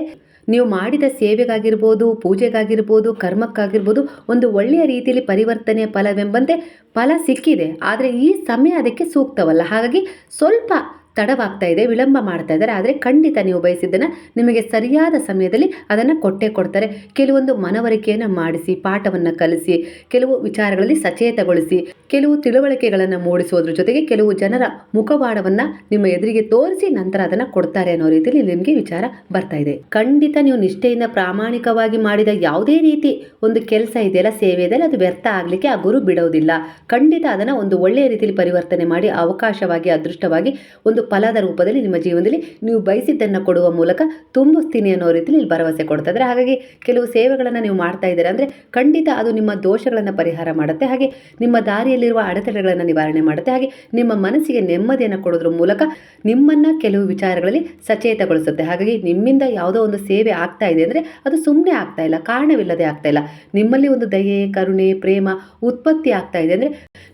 ನೀವು ಮಾಡಿದ ಸೇವೆಗಾಗಿರ್ಬೋದು, ಪೂಜೆಗಾಗಿರ್ಬೋದು, ಕರ್ಮಕ್ಕಾಗಿರ್ಬೋದು ಒಂದು ಒಳ್ಳೆಯ ರೀತಿಯಲ್ಲಿ ಪರಿವರ್ತನೆ ಫಲವೆಂಬಂತೆ ಫಲ ಸಿಕ್ಕಿದೆ. ಆದರೆ ಈ ಸಮಯ ಅದಕ್ಕೆ ಸೂಕ್ತವಲ್ಲ. ಹಾಗಾಗಿ ಸ್ವಲ್ಪ ತಡವಾಗ್ತಾ ಇದೆ, ವಿಳಂಬ ಮಾಡ್ತಾ ಇದ್ದಾರೆ. ಆದರೆ ಖಂಡಿತ ನೀವು ಬಯಸಿದ್ದನ್ನು ನಿಮಗೆ ಸರಿಯಾದ ಸಮಯದಲ್ಲಿ ಅದನ್ನು ಕೊಟ್ಟೇ ಕೊಡ್ತಾರೆ. ಕೆಲವೊಂದು ಮನವರಿಕೆಯನ್ನು ಮಾಡಿಸಿ, ಪಾಠವನ್ನು ಕಲಿಸಿ, ಕೆಲವು ವಿಚಾರಗಳಲ್ಲಿ ಸಚೇತಗೊಳಿಸಿ ಕೆಲವು ತಿಳುವಳಿಕೆಗಳನ್ನು ಮೂಡಿಸುವುದ್ರ ಜೊತೆಗೆ ಕೆಲವು ಜನರ ಮುಖವಾಡವನ್ನು ನಿಮ್ಮ ಎದುರಿಗೆ ತೋರಿಸಿ ನಂತರ ಅದನ್ನು ಕೊಡ್ತಾರೆ ಅನ್ನೋ ರೀತಿಯಲ್ಲಿ ನಿಮಗೆ ವಿಚಾರ ಬರ್ತಾ ಇದೆ. ಖಂಡಿತ ನೀವು ನಿಷ್ಠೆಯಿಂದ ಪ್ರಾಮಾಣಿಕವಾಗಿ ಮಾಡಿದ ಯಾವುದೇ ರೀತಿ ಒಂದು ಕೆಲಸ ಇದೆಯಲ್ಲ, ಸೇವೆ ಇದೆಯಲ್ಲ, ಅದು ವ್ಯರ್ಥ ಆಗಲಿಕ್ಕೆ ಆ ಗುರು ಬಿಡೋದಿಲ್ಲ. ಖಂಡಿತ ಅದನ್ನು ಒಂದು ಒಳ್ಳೆಯ ರೀತಿಯಲ್ಲಿ ಪರಿವರ್ತನೆ ಮಾಡಿ, ಅವಕಾಶವಾಗಿ, ಅದೃಷ್ಟವಾಗಿ ಒಂದು ಫಲದ ರೂಪದಲ್ಲಿ ನಿಮ್ಮ ಜೀವನದಲ್ಲಿ ನೀವು ಬಯಸಿದ್ದನ್ನು ಕೊಡುವ ಮೂಲಕ ತುಂಬಿಸ್ತೀನಿ ಅನ್ನೋ ರೀತಿಯಲ್ಲಿ ಇಲ್ಲಿ ಭರವಸೆ ಕೊಡ್ತಾ ಹಾಗಾಗಿ ಕೆಲವು ಸೇವೆಗಳನ್ನು ನೀವು ಮಾಡ್ತಾ ಇದ್ದೀರಾ ಅಂದರೆ ಖಂಡಿತ ಅದು ನಿಮ್ಮ ದೋಷಗಳನ್ನು ಪರಿಹಾರ ಮಾಡುತ್ತೆ. ಹಾಗೆ ನಿಮ್ಮ ದಾರಿಯಲ್ಲಿರುವ ಅಡೆತಡೆಗಳನ್ನು ನಿವಾರಣೆ ಮಾಡುತ್ತೆ. ಹಾಗೆ ನಿಮ್ಮ ಮನಸ್ಸಿಗೆ ನೆಮ್ಮದಿಯನ್ನು ಕೊಡೋದ್ರ ಮೂಲಕ ನಿಮ್ಮನ್ನು ಕೆಲವು ವಿಚಾರಗಳಲ್ಲಿ ಸಚೇತಗೊಳಿಸುತ್ತೆ. ಹಾಗಾಗಿ ನಿಮ್ಮಿಂದ ಯಾವುದೋ ಒಂದು ಸೇವೆ ಆಗ್ತಾ ಇದೆ ಅಂದರೆ ಅದು ಸುಮ್ಮನೆ ಆಗ್ತಾ ಇಲ್ಲ, ಕಾರಣವಿಲ್ಲದೆ ಆಗ್ತಾ ಇಲ್ಲ. ನಿಮ್ಮಲ್ಲಿ ಒಂದು ದಯೆ, ಕರುಣೆ, ಪ್ರೇಮ ಉತ್ಪತ್ತಿ ಆಗ್ತಾ ಇದೆ ಅಂದರೆ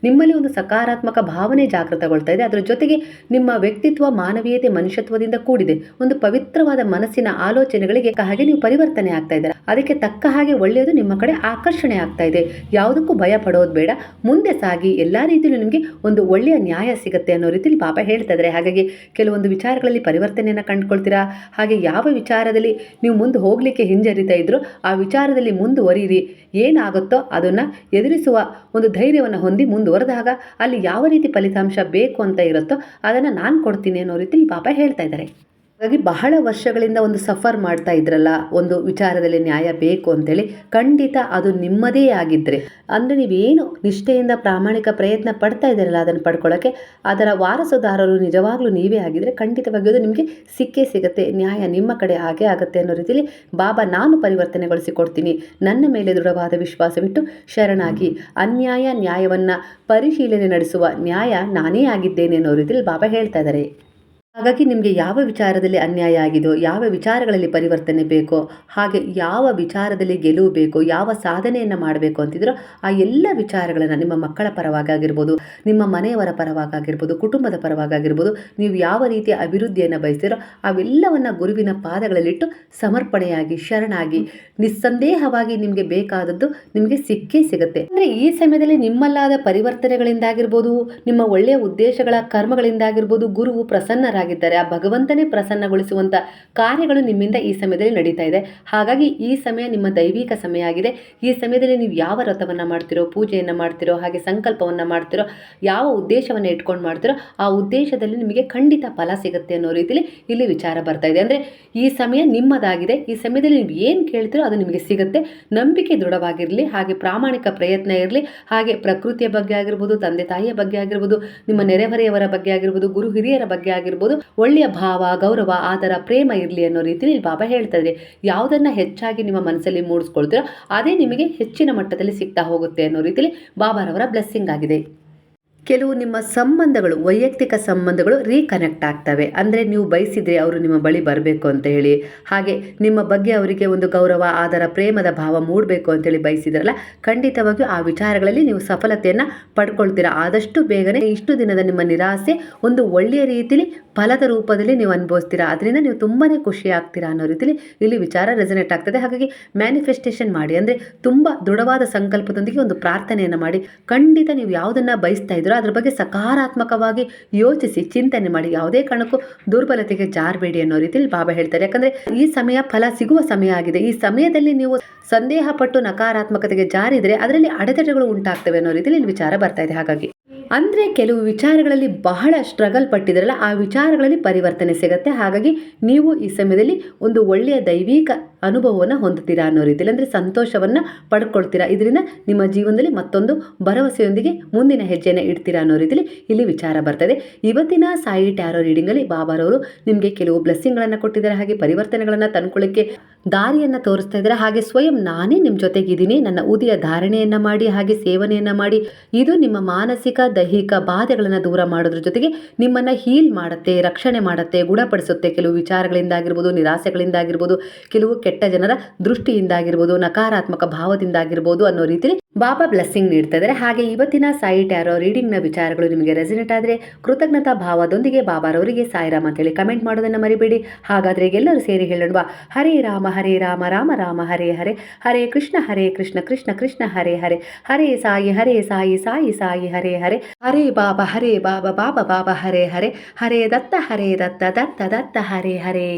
ನಿಮ್ಮಲ್ಲಿ ಒಂದು ಸಕಾರಾತ್ಮಕ ಭಾವನೆ ಜಾಗೃತಗೊಳ್ತಾ ಇದೆ. ಅದರ ಜೊತೆಗೆ ನಿಮ್ಮ ವ್ಯಕ್ತಿತ್ವ ಮಾನವೀಯತೆ ಮನುಷ್ಯತ್ವದಿಂದ ಕೂಡಿದೆ. ಒಂದು ಪವಿತ್ರವಾದ ಮನಸ್ಸಿನ ಆಲೋಚನೆಗಳಿಗೆ ಹಾಗೆ ನೀವು ಪರಿವರ್ತನೆ ಆಗ್ತಾ ಇದ್ದಾರೆ. ಅದಕ್ಕೆ ತಕ್ಕ ಹಾಗೆ ಒಳ್ಳೆಯದು ನಿಮ್ಮ ಕಡೆ ಆಕರ್ಷಣೆ ಆಗ್ತಾ ಇದೆ. ಯಾವುದಕ್ಕೂ ಭಯ ಪಡೋದು ಬೇಡ. ಮುಂದೆ ಸಾಗಿ, ಎಲ್ಲ ರೀತಿಯಲ್ಲೂ ನಿಮಗೆ ಒಂದು ಒಳ್ಳೆಯ ನ್ಯಾಯ ಸಿಗುತ್ತೆ ಅನ್ನೋ ರೀತಿಯಲ್ಲಿ ಪಾಪ ಹೇಳ್ತಾ ಇದ್ದಾರೆ. ಹಾಗಾಗಿ ಕೆಲವೊಂದು ವಿಚಾರಗಳಲ್ಲಿ ಪರಿವರ್ತನೆಯನ್ನು ಕಂಡುಕೊಳ್ತೀರಾ? ಹಾಗೆ ಯಾವ ವಿಚಾರದಲ್ಲಿ ನೀವು ಮುಂದೆ ಹೋಗಲಿಕ್ಕೆ ಹಿಂಜರಿತಾ ಇದ್ದರೂ ಆ ವಿಚಾರದಲ್ಲಿ ಮುಂದುವರಿಯಿರಿ ಏನಾಗುತ್ತೋ ಅದನ್ನು ಎದುರಿಸುವ ಒಂದು ಧೈರ್ಯವನ್ನು ಹೊಂದಿ ಮುಂದುವರೆದಾಗ ಅಲ್ಲಿ ಯಾವ ರೀತಿ ಫಲಿತಾಂಶ ಬೇಕು ಅಂತ ಇರುತ್ತೋ ಅದನ್ನು ನಾನು ಕೊಡ್ತೀನಿ ಅನ್ನೋ ರೀತಿಯಲ್ಲಿ ಪಾಪ ಹೇಳ್ತಾ ಇದ್ದಾರೆ. ಹಾಗಾಗಿ ಬಹಳ ವರ್ಷಗಳಿಂದ ಒಂದು ಸಫರ್ ಮಾಡ್ತಾ ಇದ್ರಲ್ಲ, ಒಂದು ವಿಚಾರದಲ್ಲಿ ನ್ಯಾಯ ಬೇಕು ಅಂತೇಳಿ, ಖಂಡಿತ ಅದು ನಿಮ್ಮದೇ ಆಗಿದ್ದರೆ ಅಂದರೆ ನೀವೇನು ನಿಷ್ಠೆಯಿಂದ ಪ್ರಾಮಾಣಿಕ ಪ್ರಯತ್ನ ಪಡ್ತಾ ಇದ್ದೀರಲ್ಲ ಅದನ್ನು ಪಡ್ಕೊಳ್ಳೋಕ್ಕೆ ಅದರ ವಾರಸುದಾರರು ನಿಜವಾಗ್ಲೂ ನೀವೇ ಆಗಿದ್ದರೆ ಖಂಡಿತವಾಗಿ ಅದು ನಿಮಗೆ ಸಿಕ್ಕೇ ಸಿಗುತ್ತೆ, ನ್ಯಾಯ ನಿಮ್ಮ ಕಡೆ ಹಾಗೆ ಆಗುತ್ತೆ ಅನ್ನೋ ರೀತಿಯಲ್ಲಿ ಬಾಬಾ ನಾನು ಪರಿವರ್ತನೆಗೊಳಿಸಿಕೊಡ್ತೀನಿ. ನನ್ನ ಮೇಲೆ ದೃಢವಾದ ವಿಶ್ವಾಸವಿಟ್ಟು ಶರಣಾಗಿ, ಅನ್ಯಾಯ ನ್ಯಾಯವನ್ನು ಪರಿಶೀಲನೆ ನಡೆಸುವ ನ್ಯಾಯ ನಾನೇ ಆಗಿದ್ದೇನೆ ಅನ್ನೋ ರೀತಿಯಲ್ಲಿ ಬಾಬಾ ಹೇಳ್ತಾ ಇದ್ದಾರೆ. ಹಾಗಾಗಿ ನಿಮಗೆ ಯಾವ ವಿಚಾರದಲ್ಲಿ ಅನ್ಯಾಯ ಆಗಿದೋ, ಯಾವ ವಿಚಾರಗಳಲ್ಲಿ ಪರಿವರ್ತನೆ ಬೇಕೋ, ಹಾಗೆ ಯಾವ ವಿಚಾರದಲ್ಲಿ ಗೆಲುವು ಬೇಕೋ, ಯಾವ ಸಾಧನೆಯನ್ನು ಮಾಡಬೇಕು ಅಂತಿದ್ರೋ, ಆ ಎಲ್ಲ ವಿಚಾರಗಳನ್ನು ನಿಮ್ಮ ಮಕ್ಕಳ ಪರವಾಗಿರ್ಬೋದು ನಿಮ್ಮ ಮನೆಯವರ ಪರವಾಗಿರ್ಬೋದು ಕುಟುಂಬದ ಪರವಾಗಿರ್ಬೋದು ನೀವು ಯಾವ ರೀತಿಯ ಅಭಿವೃದ್ಧಿಯನ್ನು ಬಯಸ್ತೀರೋ, ಅವೆಲ್ಲವನ್ನು ಗುರುವಿನ ಪಾದಗಳಲ್ಲಿಟ್ಟು ಸಮರ್ಪಣೆಯಾಗಿ, ಶರಣಾಗಿ, ನಿಸ್ಸಂದೇಹವಾಗಿ ನಿಮಗೆ ಬೇಕಾದದ್ದು ನಿಮಗೆ ಸಿಕ್ಕೇ ಸಿಗುತ್ತೆ. ಅಂದರೆ ಈ ಸಮಯದಲ್ಲಿ ನಿಮ್ಮಲ್ಲಾದ ಪರಿವರ್ತನೆಗಳಿಂದಾಗಿರ್ಬೋದು, ನಿಮ್ಮ ಒಳ್ಳೆಯ ಉದ್ದೇಶಗಳ, ಕರ್ಮಗಳಿಂದಾಗಿರ್ಬೋದು, ಗುರುವು ಪ್ರಸನ್ನರಾಗಿ ಆಗಿದ್ದಾರೆ ಆ ಭಗವಂತನೇ ಪ್ರಸನ್ನಗೊಳಿಸುವಂಥ ಕಾರ್ಯಗಳು ನಿಮ್ಮಿಂದ ಈ ಸಮಯದಲ್ಲಿ ನಡೀತಾ ಇದೆ. ಹಾಗಾಗಿ ಈ ಸಮಯ ನಿಮ್ಮ ದೈವಿಕ ಸಮಯ ಆಗಿದೆ. ಈ ಸಮಯದಲ್ಲಿ ನೀವು ಯಾವ ವ್ರತವನ್ನು ಮಾಡ್ತಿರೋ, ಪೂಜೆಯನ್ನು ಮಾಡ್ತಿರೋ, ಹಾಗೆ ಸಂಕಲ್ಪವನ್ನು ಮಾಡ್ತಿರೋ, ಯಾವ ಉದ್ದೇಶವನ್ನು ಇಟ್ಕೊಂಡು ಮಾಡ್ತಿರೋ, ಆ ಉದ್ದೇಶದಲ್ಲಿ ನಿಮಗೆ ಖಂಡಿತ ಫಲ ಸಿಗುತ್ತೆ ಅನ್ನೋ ರೀತಿಯಲ್ಲಿ ಇಲ್ಲಿ ವಿಚಾರ ಬರ್ತಾ ಇದೆ. ಅಂದರೆ ಈ ಸಮಯ ನಿಮ್ಮದಾಗಿದೆ. ಈ ಸಮಯದಲ್ಲಿ ನೀವು ಏನು ಕೇಳ್ತಿರೋ ಅದು ನಿಮಗೆ ಸಿಗುತ್ತೆ. ನಂಬಿಕೆ ದೃಢವಾಗಿರಲಿ, ಹಾಗೆ ಪ್ರಾಮಾಣಿಕ ಪ್ರಯತ್ನ ಇರಲಿ, ಹಾಗೆ ಪ್ರಕೃತಿಯ ಬಗ್ಗೆ ಆಗಿರ್ಬೋದು, ತಂದೆ ತಾಯಿಯ ಬಗ್ಗೆ ಆಗಿರ್ಬೋದು, ನಿಮ್ಮ ನೆರೆಹೊರೆಯವರ ಬಗ್ಗೆ ಆಗಿರ್ಬೋದು, ಗುರು ಹಿರಿಯರ ಬಗ್ಗೆ ಆಗಿರ್ಬೋದು ಒಳ್ಳೆಯ ಭಾವ, ಗೌರವ, ಆದರ, ಪ್ರೇಮ ಇರಲಿ ಅನ್ನೋ ರೀತಿಯಲ್ಲಿ ಬಾಬಾ ಹೇಳ್ತಾ ಇದ್ದಾರೆ ಯಾವುದನ್ನು ಹೆಚ್ಚಾಗಿ ನಿಮ್ಮ ಮನಸ್ಸಲ್ಲಿ ಮೂಡಿಸ್ಕೊಳ್ತೀರೋ, ಅದೇ ನಿಮಗೆ ಹೆಚ್ಚಿನ ಮಟ್ಟದಲ್ಲಿ ಸಿಗ್ತಾ ಹೋಗುತ್ತೆ ಅನ್ನೋ ರೀತಿಯಲ್ಲಿ ಬಾಬಾರವರ ಬ್ಲೆಸ್ಸಿಂಗ್ ಆಗಿದೆ. ಕೆಲವು ನಿಮ್ಮ ಸಂಬಂಧಗಳು, ವೈಯಕ್ತಿಕ ಸಂಬಂಧಗಳು ರೀಕನೆಕ್ಟ್ ಆಗ್ತವೆ. ಅಂದರೆ ನೀವು ಬಯಸಿದರೆ ಅವರು ನಿಮ್ಮ ಬಳಿ ಬರಬೇಕು ಅಂತ ಹೇಳಿ. ಹಾಗೆ ನಿಮ್ಮ ಬಗ್ಗೆ ಅವರಿಗೆ ಒಂದು ಗೌರವ, ಆದರ, ಪ್ರೇಮದ ಭಾವ ಮೂಡಬೇಕು ಅಂತೇಳಿ ಬಯಸಿದ್ರಲ್ಲ, ಖಂಡಿತವಾಗಿಯೂ ಆ ವಿಚಾರಗಳಲ್ಲಿ ನೀವು ಸಫಲತೆಯನ್ನು ಪಡ್ಕೊಳ್ತೀರಾ. ಆದಷ್ಟು ಬೇಗನೆ ಇಷ್ಟು ದಿನದ ನಿಮ್ಮ ನಿರಾಸೆ ಒಂದು ಒಳ್ಳೆಯ ರೀತಿಯಲ್ಲಿ ಫಲದ ರೂಪದಲ್ಲಿ ನೀವು ಅನುಭವಿಸ್ತೀರಾ. ಅದರಿಂದ ನೀವು ತುಂಬಾ ಖುಷಿ ಆಗ್ತೀರಾ ಅನ್ನೋ ರೀತಿಯಲ್ಲಿ ಇಲ್ಲಿ ವಿಚಾರ ರೆಸನೇಟ್ ಆಗ್ತದೆ. ಹಾಗಾಗಿ ಮ್ಯಾನಿಫೆಸ್ಟೇಷನ್ ಮಾಡಿ. ಅಂದರೆ ತುಂಬ ದೃಢವಾದ ಸಂಕಲ್ಪದೊಂದಿಗೆ ಒಂದು ಪ್ರಾರ್ಥನೆಯನ್ನು ಮಾಡಿ. ಖಂಡಿತ ನೀವು ಯಾವುದನ್ನು ಬಯಸ್ತಾ ಇದ್ದೀರೋ ಅದ್ರ ಬಗ್ಗೆ ಸಕಾರಾತ್ಮಕವಾಗಿ ಯೋಚಿಸಿ, ಚಿಂತನೆ ಮಾಡಿ. ಯಾವುದೇ ಕಾರಣಕ್ಕೂ ದುರ್ಬಲತೆಗೆ ಜಾರಬೇಡಿ ಅನ್ನೋ ರೀತಿಯಲ್ಲಿ ಬಾಬಾ ಹೇಳ್ತಾರೆ. ಯಾಕಂದರೆ ಈ ಸಮಯ ಫಲ ಸಿಗುವ ಸಮಯ ಆಗಿದೆ. ಈ ಸಮಯದಲ್ಲಿ ನೀವು ಸಂದೇಹ ಪಟ್ಟು ನಕಾರಾತ್ಮಕತೆಗೆ ಜಾರಿದರೆ ಅದರಲ್ಲಿ ಅಡೆತಡೆಗಳು ಉಂಟಾಗ್ತವೆ ಅನ್ನೋ ರೀತಿಯಲ್ಲಿ ವಿಚಾರ ಬರ್ತಾ ಇದೆ. ಹಾಗಾಗಿ ಅಂದ್ರೆ ಕೆಲವು ವಿಚಾರಗಳಲ್ಲಿ ಬಹಳ ಸ್ಟ್ರಗಲ್ ಪಟ್ಟಿದ್ರಲ್ಲ, ಆ ವಿಚಾರಗಳಲ್ಲಿ ಪರಿವರ್ತನೆ ಸಿಗುತ್ತೆ. ಹಾಗಾಗಿ ನೀವು ಈ ಸಮಯದಲ್ಲಿ ಒಂದು ಒಳ್ಳೆಯ ದೈವಿಕ ಅನುಭವವನ್ನು ಹೊಂದುತ್ತೀರಾ ಅನ್ನೋ ರೀತಿಯಲ್ಲಿ, ಅಂದರೆ ಸಂತೋಷವನ್ನು ಪಡ್ಕೊಳ್ತೀರಾ? ಇದರಿಂದ ನಿಮ್ಮ ಜೀವನದಲ್ಲಿ ಮತ್ತೊಂದು ಭರವಸೆಯೊಂದಿಗೆ ಮುಂದಿನ ಹೆಜ್ಜೆಯನ್ನು ಇಡ್ತೀರಾ ಅನ್ನೋ ರೀತಿಯಲ್ಲಿ ಇಲ್ಲಿ ವಿಚಾರ ಬರ್ತದೆ. ಇವತ್ತಿನ ಸಾಯಿ ಟ್ಯಾರೋ ರೀಡಿಂಗಲ್ಲಿ ಬಾಬಾರವರು ನಿಮಗೆ ಕೆಲವು ಬ್ಲೆಸ್ಸಿಂಗ್ಗಳನ್ನು ಕೊಟ್ಟಿದ್ದಾರೆ, ಹಾಗೆ ಪರಿವರ್ತನೆಗಳನ್ನು ತಂದ್ಕೊಳ್ಳಿಕ್ಕೆ ದಾರಿಯನ್ನು ತೋರಿಸ್ತಾ ಇದ್ದಾರೆ. ಹಾಗೆ ಸ್ವಯಂ ನಾನೇ ನಿಮ್ಮ ಜೊತೆಗಿದ್ದೀನಿ, ನನ್ನ ಉದಿಯ ಧಾರಣೆಯನ್ನು ಮಾಡಿ, ಹಾಗೆ ಸೇವನೆಯನ್ನು ಮಾಡಿ. ಇದು ನಿಮ್ಮ ಮಾನಸಿಕ, ದೈಹಿಕ ಬಾಧೆಗಳನ್ನು ದೂರ ಮಾಡೋದ್ರ ಜೊತೆಗೆ ನಿಮ್ಮನ್ನು ಹೀಲ್ ಮಾಡುತ್ತೆ, ರಕ್ಷಣೆ ಮಾಡುತ್ತೆ, ಗುಣಪಡಿಸುತ್ತೆ. ಕೆಲವು ವಿಚಾರಗಳಿಂದಾಗಿರ್ಬೋದು, ನಿರಾಸೆಗಳಿಂದಾಗಿರ್ಬೋದು, ಕೆಲವು ಕೆಟ್ಟ ಜನರ ದೃಷ್ಟಿಯಿಂದಾಗಿರ್ಬೋದು, ನಕಾರಾತ್ಮಕ ಭಾವದಿಂದಾಗಿರ್ಬೋದು ಅನ್ನೋ ರೀತಿಯಲ್ಲಿ ಬಾಬಾ ಬ್ಲೆಸ್ಸಿಂಗ್ ನೀಡ್ತಾ ಇದ್ದಾರೆ. ಹಾಗೆ ಇವತ್ತಿನ ಸಾಯಿ ಟ್ಯಾರೋ ರೀಡಿಂಗ್ನ ವಿಚಾರಗಳು ನಿಮಗೆ ರೆಸಿನೆಟ್ ಆದರೆ ಕೃತಜ್ಞತಾ ಭಾವದೊಂದಿಗೆ ಬಾಬಾರವರಿಗೆ ಸಾಯಿರಾಮ್ ಅಂತೇಳಿ ಕಮೆಂಟ್ ಮಾಡೋದನ್ನು ಮರಿಬೇಡಿ. ಹಾಗಾದರೆ ಎಲ್ಲರೂ ಸೇರಿ ಹೇಳೋಣ ಹರೇ ರಾಮ ಹರೇ ರಾಮ ರಾಮ ರಾಮ, ಹರೇ ಹರೇ ಹರೇ ಕೃಷ್ಣ ಹರೇ ಕೃಷ್ಣ ಕೃಷ್ಣ ಕೃಷ್ಣ, ಹರೇ ಹರೇ ಹರೇ ಸಾಯಿ ಹರೇ ಸಾಯಿ ಸಾಯಿ ಸಾಯಿ, ಹರೇ ಹರೇ ಹರೇ ಬಾಬಾ ಹರೇ ಬಾಬಾ ಬಾಬಾ ಬಾಬಾ, ಹರೇ ಹರೇ ಹರೇ ದತ್ತ ಹರೇ ದತ್ತ ದತ್ತ ದತ್ತ, ಹರೇ ಹರೇ.